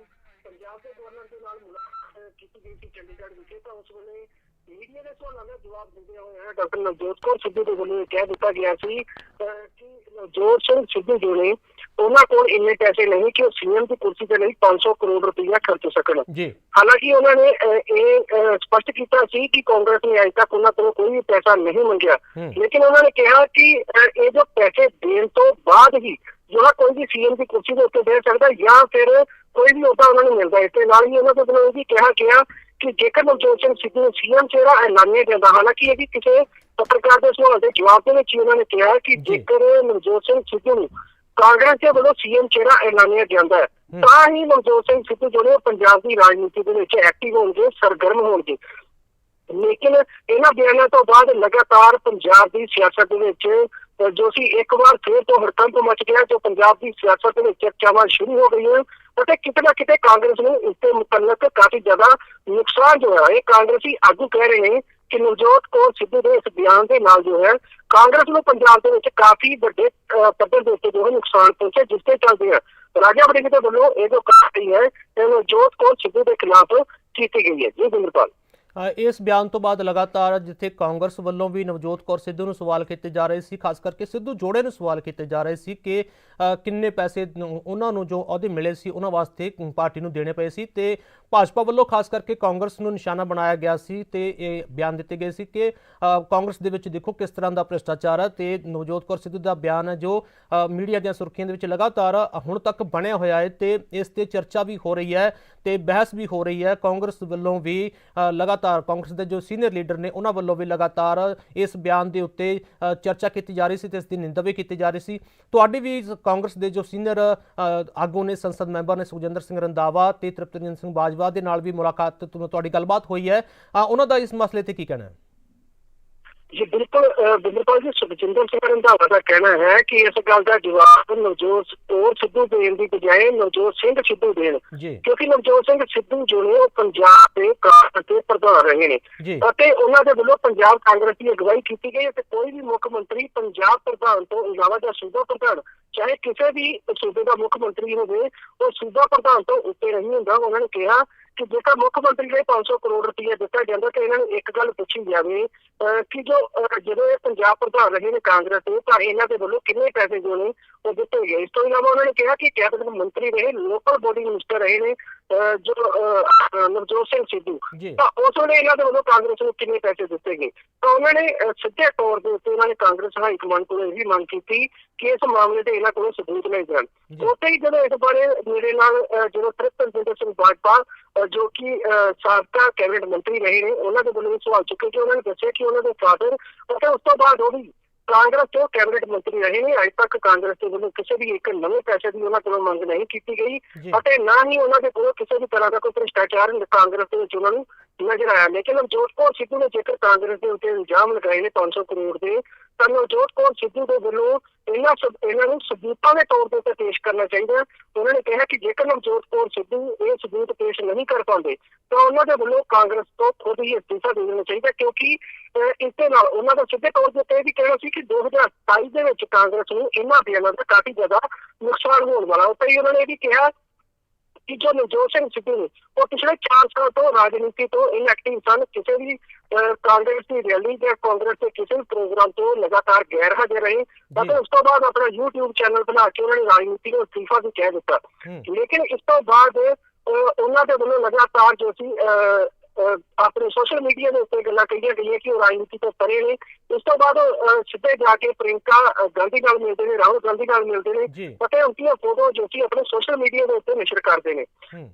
ਪੰਜਾਬ ਦੇ ਗਵਰਨਰ ਦੇ ਨਾਲ ਮੁਲਾਕਾਤ ਕੀਤੀ ਗਈ ਸੀ ਚੰਡੀਗੜ੍ਹ ਵਿਖੇ, ਤਾਂ ਉਸ ਵੇਲੇ ਮੀਡੀਆ ਦੇ ਸਵਾਲਾਂ ਦਾ ਜਵਾਬ ਦਿੰਦੇ ਹੋਏ ਡਾਕਟਰ ਨਵਜੋਤ ਕੌਰ ਸਿੱਧੂ ਦੇ ਵੱਲੋਂ ਕਹਿ ਦਿੱਤਾ ਗਿਆ ਸੀ ਕਿ ਨਵਜੋਤ ਸਿੰਘ ਸਿੱਧੂ ਜੋ ਨੇ ਉਹਨਾਂ ਕੋਲ ਇੰਨੇ ਪੈਸੇ ਨਹੀਂ ਕਿ ਉਹ ਸੀਐਮ ਦੀ ਕੁਰਸੀ ਤੇ ਲਈ 500 ਕਰੋੜ ਰੁਪਈਆ ਖਰਚ ਸਕਣ। ਜੀ। ਹਾਲਾਂਕਿ ਉਹਨਾਂ ਨੇ ਇਹ ਸਪਸ਼ਟ ਕੀਤਾ ਸੀ ਕਿ ਕਾਂਗਰਸ ਨੇ ਅਜੇ ਤੱਕ ਉਹਨਾਂ ਕੋਲੋਂ ਕੋਈ ਵੀ ਪੈਸਾ ਨਹੀਂ ਮੰਗਿਆ। ਲੇਕਿਨ ਉਹਨਾਂ ਨੇ ਕਿਹਾ ਕਿ ਇਹ ਜੋ ਪੈਸੇ ਦੇਣ ਤੋਂ ਬਾਅਦ ਹੀ ਜੋ ਹੈ ਕੋਈ ਵੀ ਸੀਐਮ ਦੀ ਕੁਰਸੀ ਦੇ ਉੱਤੇ ਬੈਠ ਸਕਦਾ ਜਾਂ ਫਿਰ ਕੋਈ ਵੀ ਅਹੁਦਾ ਉਹਨਾਂ ਨੂੰ ਮਿਲਦਾ ਇਸ ਦੇ ਨਾਲ ਹੀ ਉਹਨਾਂ ਦੇ ਵੱਲੋਂ ਇਹ ਵੀ ਕਿਹਾ ਗਿਆ ਕਿ ਜੇਕਰ ਨਵਜੋਤ ਸਿੰਘ ਸਿੱਧੂ ਨੂੰ ਸੀਐਮ ਚਿਹਰਾ ਐਲਾਨਿਆ ਜਾਂਦਾ ਹਾਲਾਂਕਿ ਇਹ ਵੀ ਕਿਸੇ ਪੱਤਰਕਾਰ ਦੇ ਸਵਾਲ ਦੇ ਜਵਾਬ ਦੇ ਵਿੱਚ ਉਹਨਾਂ ਨੇ ਕਿਹਾ ਕਿ। ਜੇਕਰ ਨਵਜੋਤ ਸਿੰਘ ਸਿੱਧੂ ਨੂੰ ਕਾਂਗਰਸ ਦੇ ਵੱਲੋਂ ਸੀਐਮ ਚਿਹਰਾ ਐਲਾਨਿਆ ਜਾਂਦਾ ਹੈ। ਤਾਂ ਹੀ ਨਵਜੋਤ ਸਿੰਘ ਸਿੱਧੂ ਜਿਹੜੇ ਪੰਜਾਬ ਦੀ ਰਾਜਨੀਤੀ ਦੇ ਵਿੱਚ ਐਕਟਿਵ ਹੋਣਗੇ ਸਰਗਰਮ ਹੋਣਗੇ ਲੇਕਿਨ ਇਹਨਾਂ ਬਿਆਨਾਂ ਤੋਂ ਬਾਅਦ ਲਗਾਤਾਰ ਪੰਜਾਬ ਦੀ ਸਿਆਸਤ ਦੇ ਵਿੱਚ ਜੋ ਸੀ ਇੱਕ ਵਾਰ ਫੇਰ ਤੋਂ ਹੜਕੰਪ ਮਚ ਗਿਆ ਜੋ ਪੰਜਾਬ ਦੀ ਸਿਆਸਤ ਦੇ ਵਿੱਚ ਚਰਚਾਵਾਂ ਸ਼ੁਰੂ ਹੋ ਗਈਆਂ ਅਤੇ ਕਿਤੇ ਨਾ ਕਿਤੇ ਕਾਂਗਰਸ ਨੂੰ ਇਸ ਦੇ ਮੁਤਲਕ ਕਾਫੀ ਜ਼ਿਆਦਾ ਨੁਕਸਾਨ ਜੋ ਹੈ ਇਹ ਕਾਂਗਰਸੀ ਆਗੂ ਕਹਿ ਰਹੇ ਨੇ ਕਿ ਨਵਜੋਤ ਕੌਰ ਸਿੱਧੂ ਦੇ ਇਸ ਬਿਆਨ ਦੇ ਨਾਲ ਜੋ ਹੈ ਕਾਂਗਰਸ ਨੂੰ ਪੰਜਾਬ ਦੇ ਵਿੱਚ ਕਾਫੀ ਵੱਡੇ ਅਹ, ਪੱਧਰ ਦੇ ਉੱਤੇ ਜੋ ਹੈ ਨੁਕਸਾਨ ਪਹੁੰਚਿਆ ਜਿਸ ਤੇ ਚੱਲਦੇ ਆ। ਰਾਜਾ ਵੜਿੰਗ ਦੇ ਵੱਲੋਂ ਇਹ ਜੋ ਕਾਰਵਾਈ ਹੈ ਇਹ ਨਵਜੋਤ ਕੌਰ ਸਿੱਧੂ ਦੇ ਖਿਲਾਫ ਕੀਤੀ ਗਈ ਹੈ। ਜੀ ਬਿੰਦਰਪਾਲ। ਇਸ ਬਿਆਨ ਤੋਂ ਬਾਅਦ ਲਗਾਤਾਰ ਜਿੱਥੇ ਕਾਂਗਰਸ ਵੱਲੋਂ ਵੀ ਨਵਜੋਤ ਕੌਰ ਸਿੱਧੂ ਨੂੰ ਸਵਾਲ ਕੀਤੇ ਜਾ ਰਹੇ ਸੀ, ਖਾਸ ਕਰਕੇ ਸਿੱਧੂ ਜੋੜੇ ਨੂੰ ਸਵਾਲ ਕੀਤੇ ਜਾ ਰਹੇ ਸੀ ਕਿ ਕਿੰਨੇ ਪੈਸੇ ਉਹਨਾਂ ਨੂੰ ਜੋ ਅਹੁਦੇ ਮਿਲੇ ਸੀ, ਉਹਨਾਂ ਵਾਸਤੇ ਪਾਰਟੀ ਨੂੰ ਦੇਣੇ ਪਏ ਸੀ ਤੇ ਭਾਜਪਾ ਵੱਲੋਂ ਖਾਸ ਕਰਕੇ ਕਾਂਗਰਸ ਨੂੰ ਨਿਸ਼ਾਨਾ ਬਣਾਇਆ ਗਿਆ ਸੀ ਤੇ ਇਹ ਬਿਆਨ ਦਿੱਤੇ ਗਏ ਸੀ ਕਿ ਕਾਂਗਰਸ ਦੇ ਵਿੱਚ ਦੇਖੋ ਕਿਸ ਤਰ੍ਹਾਂ ਦਾ ਭ੍ਰਿਸ਼ਟਾਚਾਰ ਹੈ ਤੇ ਨਵਜੋਤ ਕੌਰ ਸਿੱਧੂ ਦਾ ਬਿਆਨ ਹੈ ਜੋ ਮੀਡੀਆ ਦੀਆਂ ਸੁਰਖੀਆਂ ਦੇ ਵਿੱਚ ਲਗਾਤਾਰ ਹੁਣ ਤੱਕ ਬਣਿਆ ਹੋਇਆ ਹੈ ਤੇ ਇਸ ਤੇ ਚਰਚਾ ਵੀ ਹੋ ਰਹੀ ਹੈ ਤੇ ਬਹਿਸ ਵੀ ਹੋ ਰਹੀ ਹੈ। ਕਾਂਗਰਸ ਵੱਲੋਂ ਵੀ ਲਗਾਤਾਰ ਕਾਂਗਰਸ ਦੇ ਜੋ ਸੀਨੀਅਰ ਲੀਡਰ ਨੇ ਉਹਨਾਂ ਵੱਲੋਂ ਵੀ ਲਗਾਤਾਰ ਇਸ ਬਿਆਨ ਦੇ ਉੱਤੇ ਚਰਚਾ ਕੀਤੀ ਜਾ ਰਹੀ ਸੀ ਤੇ ਇਸ ਦੀ ਨਿੰਦਾ ਵੀ ਕੀਤੀ ਜਾ ਰਹੀ ਸੀ। ਤੁਹਾਡੀ ਵੀ ਕਾਂਗਰਸ ਦੇ ਜੋ ਸੀਨੀਅਰ ਆਗੂ ਨੇ ਸੰਸਦ ਮੈਂਬਰ ਨੇ ਸੁਖਜਿੰਦਰ ਸਿੰਘ ਰੰਦਾਵਾ ਤੇ ਤ੍ਰਿਪਤਰਜਨ ਸਿੰਘ ਬਾਜਵਾ ਦੇ ਨਾਲ ਵੀ ਮੁਲਾਕਾਤ ਤੁਹਾਡੀ ਗੱਲਬਾਤ ਹੋਈ ਹੈ। ਉਹਨਾਂ ਦਾ ਇਸ ਮਸਲੇ ਤੇ ਕੀ ਕਹਿਣਾ ਹੈ? ਜੀ ਬਿਲਕੁਲ ਬਿਲਕੁਲ ਜੀ ਸੁਖਜਿੰਦਰ ਸਿੰਘ ਰੰਧਾਵਾ ਦਾ ਕਹਿਣਾ ਹੈ ਕਿ ਇਸ ਗੱਲ ਦਾ ਜਵਾਬ ਨਵਜੋਤ ਕੌਰ ਸਿੱਧੂ ਦੇਣ ਦੀ ਬਜਾਏ ਨਵਜੋਤ ਸਿੰਘ ਸਿੱਧੂ ਦੇਣ। ਕਿਉਂਕਿ ਨਵਜੋਤ ਸਿੰਘ ਸਿੱਧੂ ਜੋ ਨੇ ਉਹ ਪੰਜਾਬ ਦੇ ਕਾਂਗਰਸ ਦੇ ਪ੍ਰਧਾਨ ਰਹੇ ਨੇ। ਅਤੇ ਉਹਨਾਂ ਦੇ ਵੱਲੋਂ ਪੰਜਾਬ ਕਾਂਗਰਸ ਦੀ ਅਗਵਾਈ ਕੀਤੀ ਗਈ ਅਤੇ ਕੋਈ ਵੀ ਮੁੱਖ ਮੰਤਰੀ ਪੰਜਾਬ ਪ੍ਰਧਾਨ ਤੋਂ ਇਲਾਵਾ ਜਾਂ ਸੂਬਾ ਪ੍ਰਧਾਨ ਚਾਹੇ ਕਿਸੇ ਵੀ ਸੂਬੇ ਦਾ ਮੁੱਖ ਮੰਤਰੀ ਹੋਵੇ ਉਹ ਸੂਬਾ ਪ੍ਰਧਾਨ ਤੋਂ ਉੱਤੇ ਨਹੀਂ ਹੁੰਦਾ। ਉਹਨਾਂ ਨੇ ਕਿਹਾ ਕਿ ਜੇਕਰ ਮੁੱਖ ਮੰਤਰੀ ਲਈ 500 ਕਰੋੜ ਰੁਪਏ ਦਿੱਤਾ ਜਾਂਦਾ ਤਾਂ ਇਹਨਾਂ ਨੂੰ ਇੱਕ ਗੱਲ ਪੁੱਛੀ ਜਾਵੇ ਅਹ, ਕਿ ਜੋ ਜਦੋਂ ਇਹ ਪੰਜਾਬ ਪ੍ਰਧਾਨ ਰਹੇ ਨੇ ਕਾਂਗਰਸ ਦੇ ਤਾਂ ਇਹਨਾਂ ਦੇ ਵੱਲੋਂ ਕਿੰਨੇ ਪੈਸੇ ਜੋ ਨੇ ਉਹ ਦਿੱਤੇ ਗਏ। ਇਸ ਤੋਂ ਇਲਾਵਾ ਉਹਨਾਂ ਨੇ ਕਿਹਾ ਕਿ ਕੈਬਨਿਟ ਮੰਤਰੀ ਰਹੇ ਲੋਕਲ ਬੋਡੀ ਮਿਨਿਸਟਰ ਰਹੇ ਨੇ ਜੋ ਨਵਜੋਤ ਸਿੰਘ ਸਿੱਧੂ ਤਾਂ ਉਸ ਵੇਲੇ ਇਹਨਾਂ ਦੇ ਵੱਲੋਂ ਕਾਂਗਰਸ ਨੂੰ ਕਿੰਨੇ ਪੈਸੇ ਦਿੱਤੇ ਗਏ? ਤਾਂ ਉਹਨਾਂ ਨੇ ਸਿੱਧੇ ਤੌਰ ਦੇ ਉੱਤੇ ਉਹਨਾਂ ਨੇ ਕਾਂਗਰਸ ਹਾਈ ਕਮਾਂਡ ਕੋਲੋਂ ਇਹ ਵੀ ਮੰਗ ਕੀਤੀ ਕਿ ਇਸ ਮਾਮਲੇ ਤੇ ਇਹਨਾਂ ਕੋਲੋਂ ਸਬੂਤ ਲੈ ਜਾਣ। ਉੱਥੇ ਹੀ ਜਦੋਂ ਇਸ ਬਾਰੇ ਮੇਰੇ ਨਾਲ ਜਦੋਂ ਤ੍ਰਿਪਤ ਸਿੰਘ ਬਾਜਪਾ ਜੋ ਕਿ ਸਾਬਕਾ ਕੈਬਨਿਟ ਮੰਤਰੀ ਰਹੇ ਨੇ ਉਹਨਾਂ ਦੇ ਵੱਲੋਂ ਸਵਾਲ ਚੁੱਕੇ ਕਿ ਉਹਨਾਂ ਨੇ ਦੱਸਿਆ ਕਿ ਉਹਨਾਂ ਦੇ ਫਾਦਰ ਅਤੇ ਉਸ ਤੋਂ ਬਾਅਦ ਉਹ ਵੀ ਕਾਂਗਰਸ ਤੋਂ ਕੈਬਨਿਟ ਮੰਤਰੀ ਰਹੇ ਨੇ। ਅੱਜ ਤੱਕ ਕਾਂਗਰਸ ਦੇ ਵੱਲੋਂ ਕਿਸੇ ਵੀ ਇੱਕ ਨਵੇਂ ਪੈਸੇ ਦੀ ਉਹਨਾਂ ਕੋਲੋਂ ਮੰਗ ਨਹੀਂ ਕੀਤੀ ਗਈ। ਅਤੇ ਨਾ ਹੀ ਉਹਨਾਂ ਦੇ ਕੋਲ ਕਿਸੇ ਵੀ ਤਰ੍ਹਾਂ ਦਾ ਕੋਈ ਭ੍ਰਿਸ਼ਟਾਚਾਰ ਕਾਂਗਰਸ ਦੇ ਵਿੱਚ ਉਹਨਾਂ ਨੂੰ ਨਜ਼ਰ ਆਇਆ। ਲੇਕਿਨ ਨਵਜੋਤ ਕੌਰ ਸਿੱਧੂ ਨੇ ਜੇਕਰ ਕਾਂਗਰਸ ਦੇ ਉੱਤੇ ਇਲਜ਼ਾਮ ਲਗਾਏ ਨੇ 500 ਕਰੋੜ ਦੇ ਤਾਂ ਨਵਜੋਤ ਕੌਰ ਸਿੱਧੂ ਦੇ ਵੱਲੋਂ ਇਹਨਾਂ ਇਹਨਾਂ ਨੂੰ ਸਬੂਤਾਂ ਦੇ ਤੌਰ ਦੇ ਉੱਤੇ ਪੇਸ਼ ਕਰਨਾ ਚਾਹੀਦਾ ਉਹਨਾਂ ਨੇ ਕਿਹਾ ਕਿ ਜੇਕਰ ਨਵਜੋਤ ਕੌਰ ਸਿੱਧੂ ਇਹ ਸਬੂਤ ਪੇਸ਼ ਨਹੀਂ ਕਰ ਪਾਉਂਦੇ, ਤਾਂ ਉਹਨਾਂ ਦੇ ਵੱਲੋਂ ਕਾਂਗਰਸ ਤੋਂ ਖੁਦ ਹੀ ਅਸਤੀਫਾ ਦੇ ਦੇਣਾ ਚਾਹੀਦਾ ਕਿਉਂਕਿ ਇਸ ਦੇ ਨਾਲ ਉਹਨਾਂ ਦਾ ਸਿੱਧੇ ਤੌਰ ਦੇ ਉੱਤੇ ਇਹ ਵੀ ਕਹਿਣਾ ਸੀ ਕਿ 2027 ਦੇ ਵਿੱਚ ਕਾਂਗਰਸ ਨੂੰ ਇਹਨਾਂ ਬਿਆਨਾਂ ਦਾ ਕਾਫੀ ਜ਼ਿਆਦਾ ਨੁਕਸਾਨ ਹੋਣ ਵਾਲਾ ਉੱਤੇ ਹੀ ਉਹਨਾਂ ਨੇ ਇਹ ਵੀ ਕਿਹਾ ਕਿ ਜੋ ਨਵਜੋਤ ਸਿੰਘ ਸਿੱਧੂ ਨੇ, ਉਹ ਪਿਛਲੇ 4 ਸਾਲ ਤੋਂ ਰਾਜਨੀਤੀ ਤੋਂ ਇਨਐਕਟਿਵ ਸਨ। ਕਿਸੇ ਵੀ ਕਾਂਗਰਸ ਦੀ ਰੈਲੀ ਜਾਂ ਕਾਂਗਰਸ ਦੇ ਕਿਸੇ ਵੀ ਪ੍ਰੋਗਰਾਮ ਤੋਂ ਲਗਾਤਾਰ ਗੈਰ ਹਾਜ਼ਰ ਰਹੇ। ਅਤੇ ਉਸ ਤੋਂ ਬਾਅਦ ਆਪਣਾ YouTube ਚੈਨਲ ਬਣਾ ਕੇ ਉਹਨਾਂ ਨੇ ਰਾਜਨੀਤੀ ਨੂੰ ਅਸਤੀਫਾ ਵੀ ਕਹਿ ਦਿੱਤਾ। ਲੇਕਿਨ ਇਸ ਤੋਂ ਬਾਅਦ ਉਹਨਾਂ ਦੇ ਵੱਲੋਂ ਲਗਾਤਾਰ ਜੋ ਸੀ ਆਪਣੇ ਸੋਸ਼ਲ ਮੀਡੀਆ ਦੇ ਉੱਤੇ ਗੱਲਾਂ ਕਹੀਆਂ ਗਈਆਂ ਕਿ ਉਹ ਰਾਜਨੀਤੀ ਤੋਂ ਪਰੇ ਨੇ। ਇਸ ਤੋਂ ਬਾਅਦ ਸਿੱਧੇ ਜਾ ਕੇ ਪ੍ਰਿੰਕਾ ਗਾਂਧੀ ਨਾਲ ਮਿਲਦੇ ਨੇ ਰਾਹੁਲ ਗਾਂਧੀ ਨਾਲ ਮਿਲਦੇ ਨੇ ਅਤੇ ਉਨ੍ਹਾਂ ਫੋਟੋ ਜੋ ਸੀ ਆਪਣੇ ਸੋਸ਼ਲ ਮੀਡੀਆ ਦੇ ਉੱਤੇ ਨਸ਼ਰ ਕਰਦੇ ਨੇ।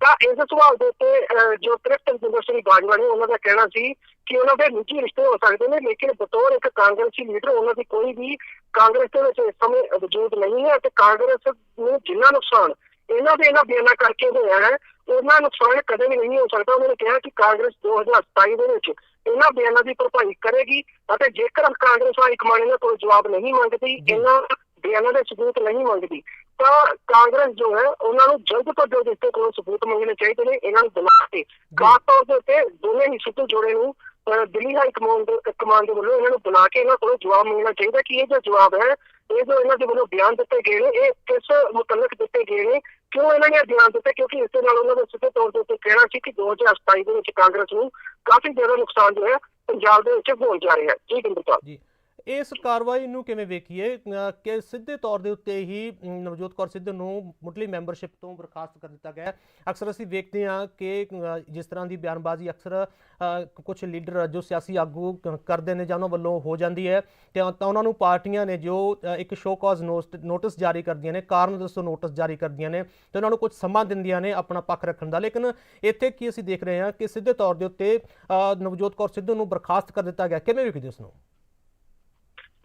ਤਾਂ ਇਸ ਸਵਾਲ ਦੇ ਉੱਤੇ ਜੋ ਤ੍ਰਿਪਤ ਜਿੰਦਰ ਸਿੰਘ ਬਾਜਵਾ ਨੇ ਉਹਨਾਂ ਦਾ ਕਹਿਣਾ ਸੀ ਕਿ ਉਹਨਾਂ ਦੇ ਨਿੱਜੀ ਰਿਸ਼ਤੇ ਹੋ ਸਕਦੇ ਨੇ ਲੇਕਿਨ ਬਤੌਰ ਇੱਕ ਕਾਂਗਰਸੀ ਲੀਡਰ ਉਹਨਾਂ ਦੀ ਕੋਈ ਵੀ ਕਾਂਗਰਸ ਦੇ ਵਿੱਚ ਇਸ ਸਮੇਂ ਵਜੂਦ ਨਹੀਂ ਹੈ ਤੇ ਕਾਂਗਰਸ ਨੂੰ ਜਿੰਨਾ ਨੁਕਸਾਨ ਇਹਨਾਂ ਦੇ ਇਹਨਾਂ ਬਿਆਨਾਂ ਕਰਕੇ ਹੋਇਆ ਹੈ ਉਹਨਾਂ ਨੁਕਸਾਨ ਕਦੇ ਵੀ ਨਹੀਂ ਹੋ ਸਕਦਾ। ਉਹਨਾਂ ਨੇ ਕਿਹਾ ਕਿ ਕਾਂਗਰਸ 2027 ਦੇ ਵਿੱਚ ਇਹਨਾਂ ਬਿਆਨਾਂ ਦੀ ਭਰਪਾਈ ਕਰੇਗੀ ਅਤੇ ਜੇਕਰ ਕਾਂਗਰਸ ਹਾਈ ਕਮਾਂਡ ਇਹਨਾਂ ਕੋਲ ਜਵਾਬ ਨਹੀਂ ਮੰਗਦੀ। ਇਹਨਾਂ ਬਿਆਨਾਂ ਦੇ ਸਬੂਤ ਨਹੀਂ ਮੰਗਦੀ ਤਾਂ ਕਾਂਗਰਸ ਜੋ ਹੈ ਉਹਨਾਂ ਨੂੰ ਜਲਦ ਤੋਂ ਜਲਦ ਇਸ ਦੇ ਕੋਲੋਂ ਸਬੂਤ ਮੰਗਣੇ ਚਾਹੀਦੇ ਨੇ। ਇਹਨਾਂ ਨੂੰ ਬੁਲਾ ਕੇ ਖਾਸ ਤੌਰ ਦੇ ਉੱਤੇ ਦੋਵੇਂ ਹੀ ਸਿੱਧੂ ਜੋੜੇ ਨੂੰ ਦਿੱਲੀ ਹਾਈ ਕਮਾਂਡ ਦੇ ਕਮਾਂਡ ਦੇ ਵੱਲੋਂ ਇਹਨਾਂ ਨੂੰ ਬੁਲਾ ਕੇ ਇਹਨਾਂ ਕੋਲੋਂ ਜਵਾਬ ਮੰਗਣਾ ਚਾਹੀਦਾ ਕਿ ਇਹ ਜੋ ਜਵਾਬ ਹੈ, ਇਹ ਜੋ ਇਹਨਾਂ ਦੇ ਵੱਲੋਂ ਬਿਆਨ ਦਿੱਤੇ ਗਏ ਨੇ, ਇਹ ਕਿਸ ਮੁਤਲਕ ਦਿੱਤੇ ਗਏ ਨੇ, ਕਿਉਂ ਇਹਨਾਂ ਨੇ ਇਹ ਬਿਆਨ ਦਿੱਤੇ? ਕਿਉਂਕਿ ਇਸ ਦੇ ਨਾਲ ਉਹਨਾਂ ਦਾ ਸਿੱਧੇ ਤੌਰ ਦੇ ਉੱਤੇ ਕਹਿਣਾ ਸੀ ਕਿ 2027 ਦੇ ਵਿੱਚ ਕਾਂਗਰਸ ਨੂੰ ਕਾਫੀ ਜ਼ਿਆਦਾ ਨੁਕਸਾਨ ਜੋ ਹੈ ਪੰਜਾਬ ਦੇ ਵਿੱਚ ਹੋਣ ਜਾ ਰਿਹਾ ਹੈ। ਜੀ ਗਿੰਦਰਪਾਲ ਜੀ ਇਸ ਕਾਰਵਾਈ ਨੂੰ ਕਿਵੇਂ ਵੇਖੀਏ? ਕਿ ਸਿੱਧੇ ਤੌਰ ਦੇ ਉੱਤੇ ਹੀ ਨਵਜੋਤ ਕੌਰ ਸਿੱਧੂ ਨੂੰ ਮੁੱਢਲੀ ਮੈਂਬਰਸ਼ਿਪ ਤੋਂ ਬਰਖਾਸਤ ਕਰ ਦਿੱਤਾ ਗਿਆ ਅਕਸਰ ਅਸੀਂ ਵੇਖਦੇ ਹਾਂ ਕਿ ਜਿਸ ਤਰ੍ਹਾਂ ਦੀ ਬਿਆਨਬਾਜ਼ੀ ਅਕਸਰ ਕੁਝ ਲੀਡਰ ਜੋ ਸਿਆਸੀ ਆਗੂ ਕ- ਕਰਦੇ ਨੇ ਜਾਂ ਉਹਨਾਂ ਵੱਲੋਂ ਹੋ ਜਾਂਦੀ ਹੈ, ਤੇ ਤਾਂ ਉਹਨਾਂ ਨੂੰ ਪਾਰਟੀਆਂ ਨੇ ਜੋ ਇੱਕ ਸ਼ੋ ਕਾਜ਼ ਨੋਟਿਸ ਜਾਰੀ ਕਰਦੀਆਂ ਨੇ, ਕਾਰਨ ਦੱਸੋ ਨੋਟਿਸ ਜਾਰੀ ਕਰਦੀਆਂ ਨੇ, ਤੇ ਉਹਨਾਂ ਨੂੰ ਕੁਝ ਸਮਾਂ ਦਿੰਦੀਆਂ ਨੇ ਆਪਣਾ ਪੱਖ ਰੱਖਣ ਦਾ। ਲੇਕਿਨ ਇੱਥੇ ਕੀ ਅਸੀਂ ਦੇਖ ਰਹੇ ਹਾਂ ਕਿ ਸਿੱਧੇ ਤੌਰ ਦੇ ਉੱਤੇ ਨਵਜੋਤ ਕੌਰ ਸਿੱਧੂ ਨੂੰ ਬਰਖਾਸਤ ਕਰ ਦਿੱਤਾ ਗਿਆ। ਕਿਵੇਂ ਵੇਖਦੇ ਉਸ ਨੂੰ?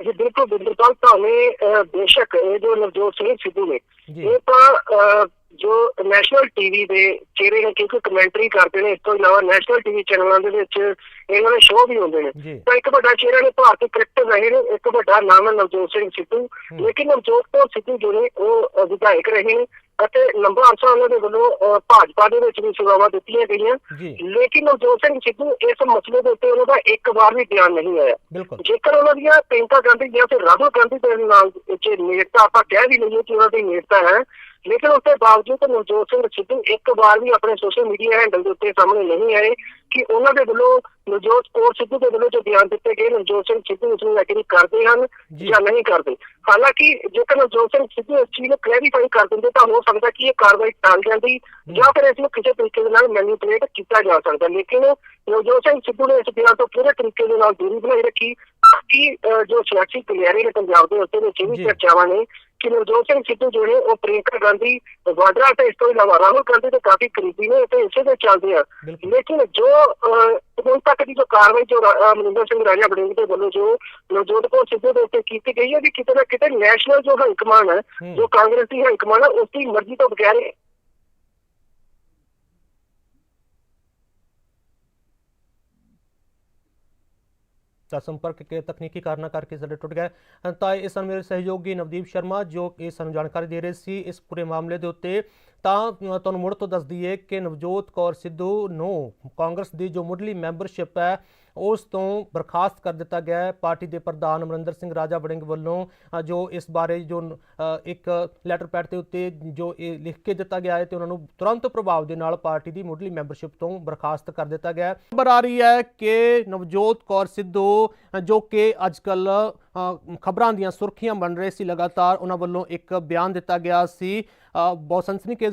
ਬਿਲਕੁਲ ਭਾਵੇਂ ਅਹ, ਬੇਸ਼ੱਕ ਇਹ ਜੋ ਨਵਜੋਤ ਸਿੰਘ ਸਿੱਧੂ ਨੇ ਜੀ। ਇਹ ਤਾਂ ਅਹ, ਜੋ ਨੈਸ਼ਨਲ ਟੀਵੀ ਦੇ ਚਿਹਰੇ ਨੇ ਕਿਉਂਕਿ ਕਮੈਂਟਰੀ ਕਰਦੇ ਨੇ ਇਸ ਤੋਂ ਇਲਾਵਾ ਨੈਸ਼ਨਲ ਟੀਵੀ ਚੈਨਲਾਂ ਦੇ ਵਿੱਚ ਇਹਨਾਂ ਦੇ ਸ਼ੋਅ ਵੀ ਹੁੰਦੇ ਨੇ। ਤਾਂ ਇੱਕ ਵੱਡਾ ਚਿਹਰਾ ਨੇ ਭਾਰਤੀ ਕ੍ਰਿਕਟਰ ਰਹੇ ਨੇ ਇੱਕ ਵੱਡਾ ਨਾਮ ਹੈ ਨਵਜੋਤ ਸਿੰਘ ਸਿੱਧੂ। ਲੇਕਿਨ ਨਵਜੋਤ ਕੌਰ ਸਿੱਧੂ ਜੋ ਨੇ ਉਹ ਵਿਧਾਇਕ ਰਹੇ ਨੇ ਅਤੇ ਲੰਬਾ ਅਰਸਾ ਉਹਨਾਂ ਦੇ ਵੱਲੋਂ ਭਾਜਪਾ ਦੇ ਵਿੱਚ ਵੀ ਸੇਵਾਵਾਂ ਦਿੱਤੀਆਂ ਗਈਆਂ। ਜੀ। ਲੇਕਿਨ ਨਵਜੋਤ ਸਿੰਘ ਸਿੱਧੂ ਇਸ ਮਸਲੇ ਦੇ ਉੱਤੇ ਉਹਨਾਂ ਦਾ ਇੱਕ ਵਾਰ ਵੀ ਬਿਆਨ ਨਹੀਂ ਆਇਆ। ਜੇਕਰ ਉਹਨਾਂ ਦੀਆਂ ਪ੍ਰਿੰਕਾ ਗਾਂਧੀ ਜਾਂ ਫਿਰ ਰਾਹੁਲ ਗਾਂਧੀ ਦੇ ਨਾਲ ਵਿੱਚ ਨੇੜਤਾ ਆਪਾਂ ਕਹਿ ਵੀ ਲਈਏ ਕਿ ਉਹਨਾਂ ਦੀ ਨੇੜਤਾ ਹੈ ਲੇਕਿਨ ਉਸ ਦੇ ਬਾਵਜੂਦ ਨਵਜੋਤ ਸਿੰਘ ਸਿੱਧੂ ਇੱਕ ਵਾਰ ਵੀ ਆਪਣੇ ਸੋਸ਼ਲ ਮੀਡੀਆ ਹੈਂਡਲ ਦੇ ਉੱਤੇ ਸਾਹਮਣੇ ਨਹੀਂ ਆਏ ਕਿ ਉਹਨਾਂ ਦੇ ਵੱਲੋਂ ਨਵਜੋਤ ਕੌਰ ਸਿੱਧੂ ਦੇ ਵੱਲੋਂ ਜੋ ਬਿਆਨ ਦਿੱਤੇ ਗਏ ਨਵਜੋਤ ਸਿੰਘ ਸਿੱਧੂ ਉਸ ਨੂੰ ਲੈ ਕੇ ਕਰਦੇ ਹਨ ਜੀ। ਨਹੀਂ ਕਰਦੇ ਹਾਲਾਂਕਿ ਜੇਕਰ ਨਵਜੋਤ ਸਿੰਘ ਸਿੱਧੂ ਇਸ ਚੀਜ਼ ਨੂੰ ਕਲੈਰੀਫਾਈ ਕਰ ਦਿੰਦੇ ਤਾਂ ਹੋ ਸਕਦਾ ਕਿ ਇਹ ਕਾਰਵਾਈ ਟਾਲ ਜਾਂਦੀ ਜਾਂ ਫਿਰ ਇਸ ਨੂੰ ਕਿਸੇ ਤਰੀਕੇ ਦੇ ਨਾਲ ਮੈਨੀਪੂਲੇਟ ਕੀਤਾ ਜਾ ਸਕਦਾ ਲੇਕਿਨ ਨਵਜੋਤ ਸਿੰਘ ਸਿੱਧੂ ਨੇ ਇਸ ਬਿਆਨ ਤੋਂ ਪੂਰੇ ਤਰੀਕੇ ਦੇ ਨਾਲ ਦੂਰੀ ਬਣਾਈ ਰੱਖੀ ਕਿ ਜੋ ਸਿਆਸੀ ਕਲਿਆਰੇ ਨੇ ਪੰਜਾਬ ਦੇ ਉੱਤੇ ਵਿੱਚ ਵੀ। ਚਰਚਾਵਾਂ ਨੇ ਕਿ ਨਵਜੋਤ ਸਿੰਘ ਸਿੱਧੂ ਜੋ ਨੇ ਉਹ ਪ੍ਰਿੰਕਾ ਗਾਂਧੀ ਵਾਡਰਾ ਤੇ ਇਸ ਤੋਂ ਇਲਾਵਾ ਰਾਹੁਲ ਗਾਂਧੀ ਦੇ ਕਾਫੀ ਕਰੀਬੀ ਨੇ ਤੇ ਇਸੇ ਦੇ ਚੱਲਦੇ ਆ ਲੇਕਿਨ ਜੋ ਹੁਣ ਤੱਕ ਦੀ ਜੋ ਕਾਰਵਾਈ ਜੋ ਮਨਿੰਦਰ ਸਿੰਘ ਰਾਜਾ ਬੜਿੰਗ ਦੇ ਵੱਲੋਂ ਜੋ ਨਵਜੋਤ ਕੌਰ ਸਿੱਧੂ ਦੇ ਉੱਤੇ ਕੀਤੀ ਗਈ ਹੈ ਵੀ ਕਿਤੇ ਨਾ ਕਿਤੇ ਨੈਸ਼ਨਲ ਜੋ ਹਾਈ ਕਮਾਂਡ ਹੈ ਹੂੰ। ਜੋ ਕਾਂਗਰਸ ਦੀ ਹਾਈ ਕਮਾਂਡ ਹੈ ਉਸ ਦੀ ਮਰਜ਼ੀ ਤੋਂ ਬਗੈਰ ਤਾਂ ਸੰਪਰਕ ਕੇ ਤਕਨੀਕੀ ਕਾਰਨਾਂ ਕਰਕੇ ਸਾਡੇ ਟੁੱਟ ਗਿਆ ਤਾਂ ਇਸ ਸਮੇਂ ਮੇਰੇ ਸਹਿਯੋਗੀ ਨਵਦੀਪ ਸ਼ਰਮਾ, ਜੋ ਇਹ ਸਾਨੂੰ ਜਾਣਕਾਰੀ ਦੇ ਰਹੇ ਸੀ। ਇਸ ਪੂਰੇ ਮਾਮਲੇ ਦੇ ਉੱਤੇ ਤਾਂ ਤੁਹਾਨੂੰ ਮੁੜ ਤੋਂ ਦੱਸ ਦਈਏ ਕਿ ਨਵਜੋਤ ਕੌਰ ਸਿੱਧੂ ਨੂੰ ਕਾਂਗਰਸ ਦੀ ਜੋ ਮੁੱਢਲੀ ਮੈਂਬਰਸ਼ਿਪ ਹੈ ਉਸ ਤੋਂ ਬਰਖਾਸਤ ਕਰ ਦਿੱਤਾ ਗਿਆ ਹੈ। ਪਾਰਟੀ ਦੇ ਪ੍ਰਧਾਨ ਅਮਰਿੰਦਰ ਸਿੰਘ ਰਾਜਾ ਵੜਿੰਗ ਵੱਲੋਂ ਜੋ ਇਸ ਬਾਰੇ ਜੋ ਇੱਕ ਲੈਟਰ ਪੈਡ ਦੇ ਉੱਤੇ ਜੋ ਇਹ ਲਿਖ ਕੇ ਦਿੱਤਾ ਗਿਆ ਹੈ ਤੇ ਉਹਨਾਂ ਨੂੰ ਤੁਰੰਤ ਪ੍ਰਭਾਵ ਦੇ ਨਾਲ ਪਾਰਟੀ ਦੀ ਮੁੱਢਲੀ ਮੈਂਬਰਸ਼ਿਪ ਤੋਂ ਬਰਖਾਸਤ ਕਰ ਦਿੱਤਾ ਗਿਆ ਹੈ। ਖਬਰ ਆ ਰਹੀ ਹੈ ਕਿ ਨਵਜੋਤ ਕੌਰ ਸਿੱਧੂ ਜੋ ਕਿ ਅੱਜਕੱਲ ਖਬਰਾਂ ਦੀਆਂ ਸੁਰਖੀਆਂ ਬਣ ਰਹੇ ਸੀ ਲਗਾਤਾਰ, ਉਹਨਾਂ ਵੱਲੋਂ ਇੱਕ ਬਿਆਨ ਦਿੱਤਾ ਗਿਆ ਸੀ। ਅ,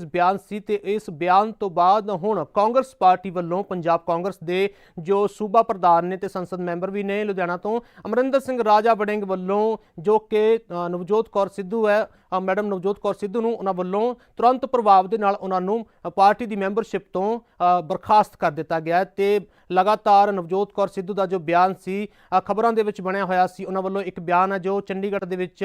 ਬਿਆਨ ਸੀ ਤੇ ਇਸ ਬਿਆਨ ਤੋਂ ਬਾਅਦ ਹੁਣ ਕਾਂਗਰਸ ਪਾਰਟੀ ਵੱਲੋਂ ਪੰਜਾਬ ਕਾਂਗਰਸ ਦੇ ਜੋ ਸੂਬਾ ਪ੍ਰਧਾਨ ਨੇ ਤੇ ਸੰਸਦ ਮੈਂਬਰ ਵੀ ਨੇ ਲੁਧਿਆਣਾ ਤੋਂ ਅਮਰਿੰਦਰ ਸਿੰਘ ਰਾਜਾ ਵੜਿੰਗ ਵੱਲੋਂ ਜੋ ਕਿ ਨਵਜੋਤ ਕੌਰ ਸਿੱਧੂ ਹੈ ਮੈਡਮ ਨਵਜੋਤ ਕੌਰ ਸਿੱਧੂ ਨੂੰ ਉਹਨਾਂ ਵੱਲੋਂ ਤੁਰੰਤ ਪ੍ਰਭਾਵ ਦੇ ਨਾਲ ਉਹਨਾਂ ਨੂੰ ਪਾਰਟੀ ਦੀ ਮੈਂਬਰਸ਼ਿਪ ਤੋਂ ਬਰਖਾਸਤ ਕਰ ਦਿੱਤਾ ਗਿਆ ਹੈ ਤੇ ਲਗਾਤਾਰ ਨਵਜੋਤ ਕੌਰ ਸਿੱਧੂ ਦਾ ਜੋ ਬਿਆਨ ਸੀ ਖਬਰਾਂ ਦੇ ਵਿੱਚ ਬਣਿਆ ਹੋਇਆ ਸੀ, ਉਹਨਾਂ ਵੱਲੋਂ ਇੱਕ ਬਿਆਨ ਹੈ ਜੋ ਚੰਡੀਗੜ੍ਹ ਦੇ ਵਿੱਚ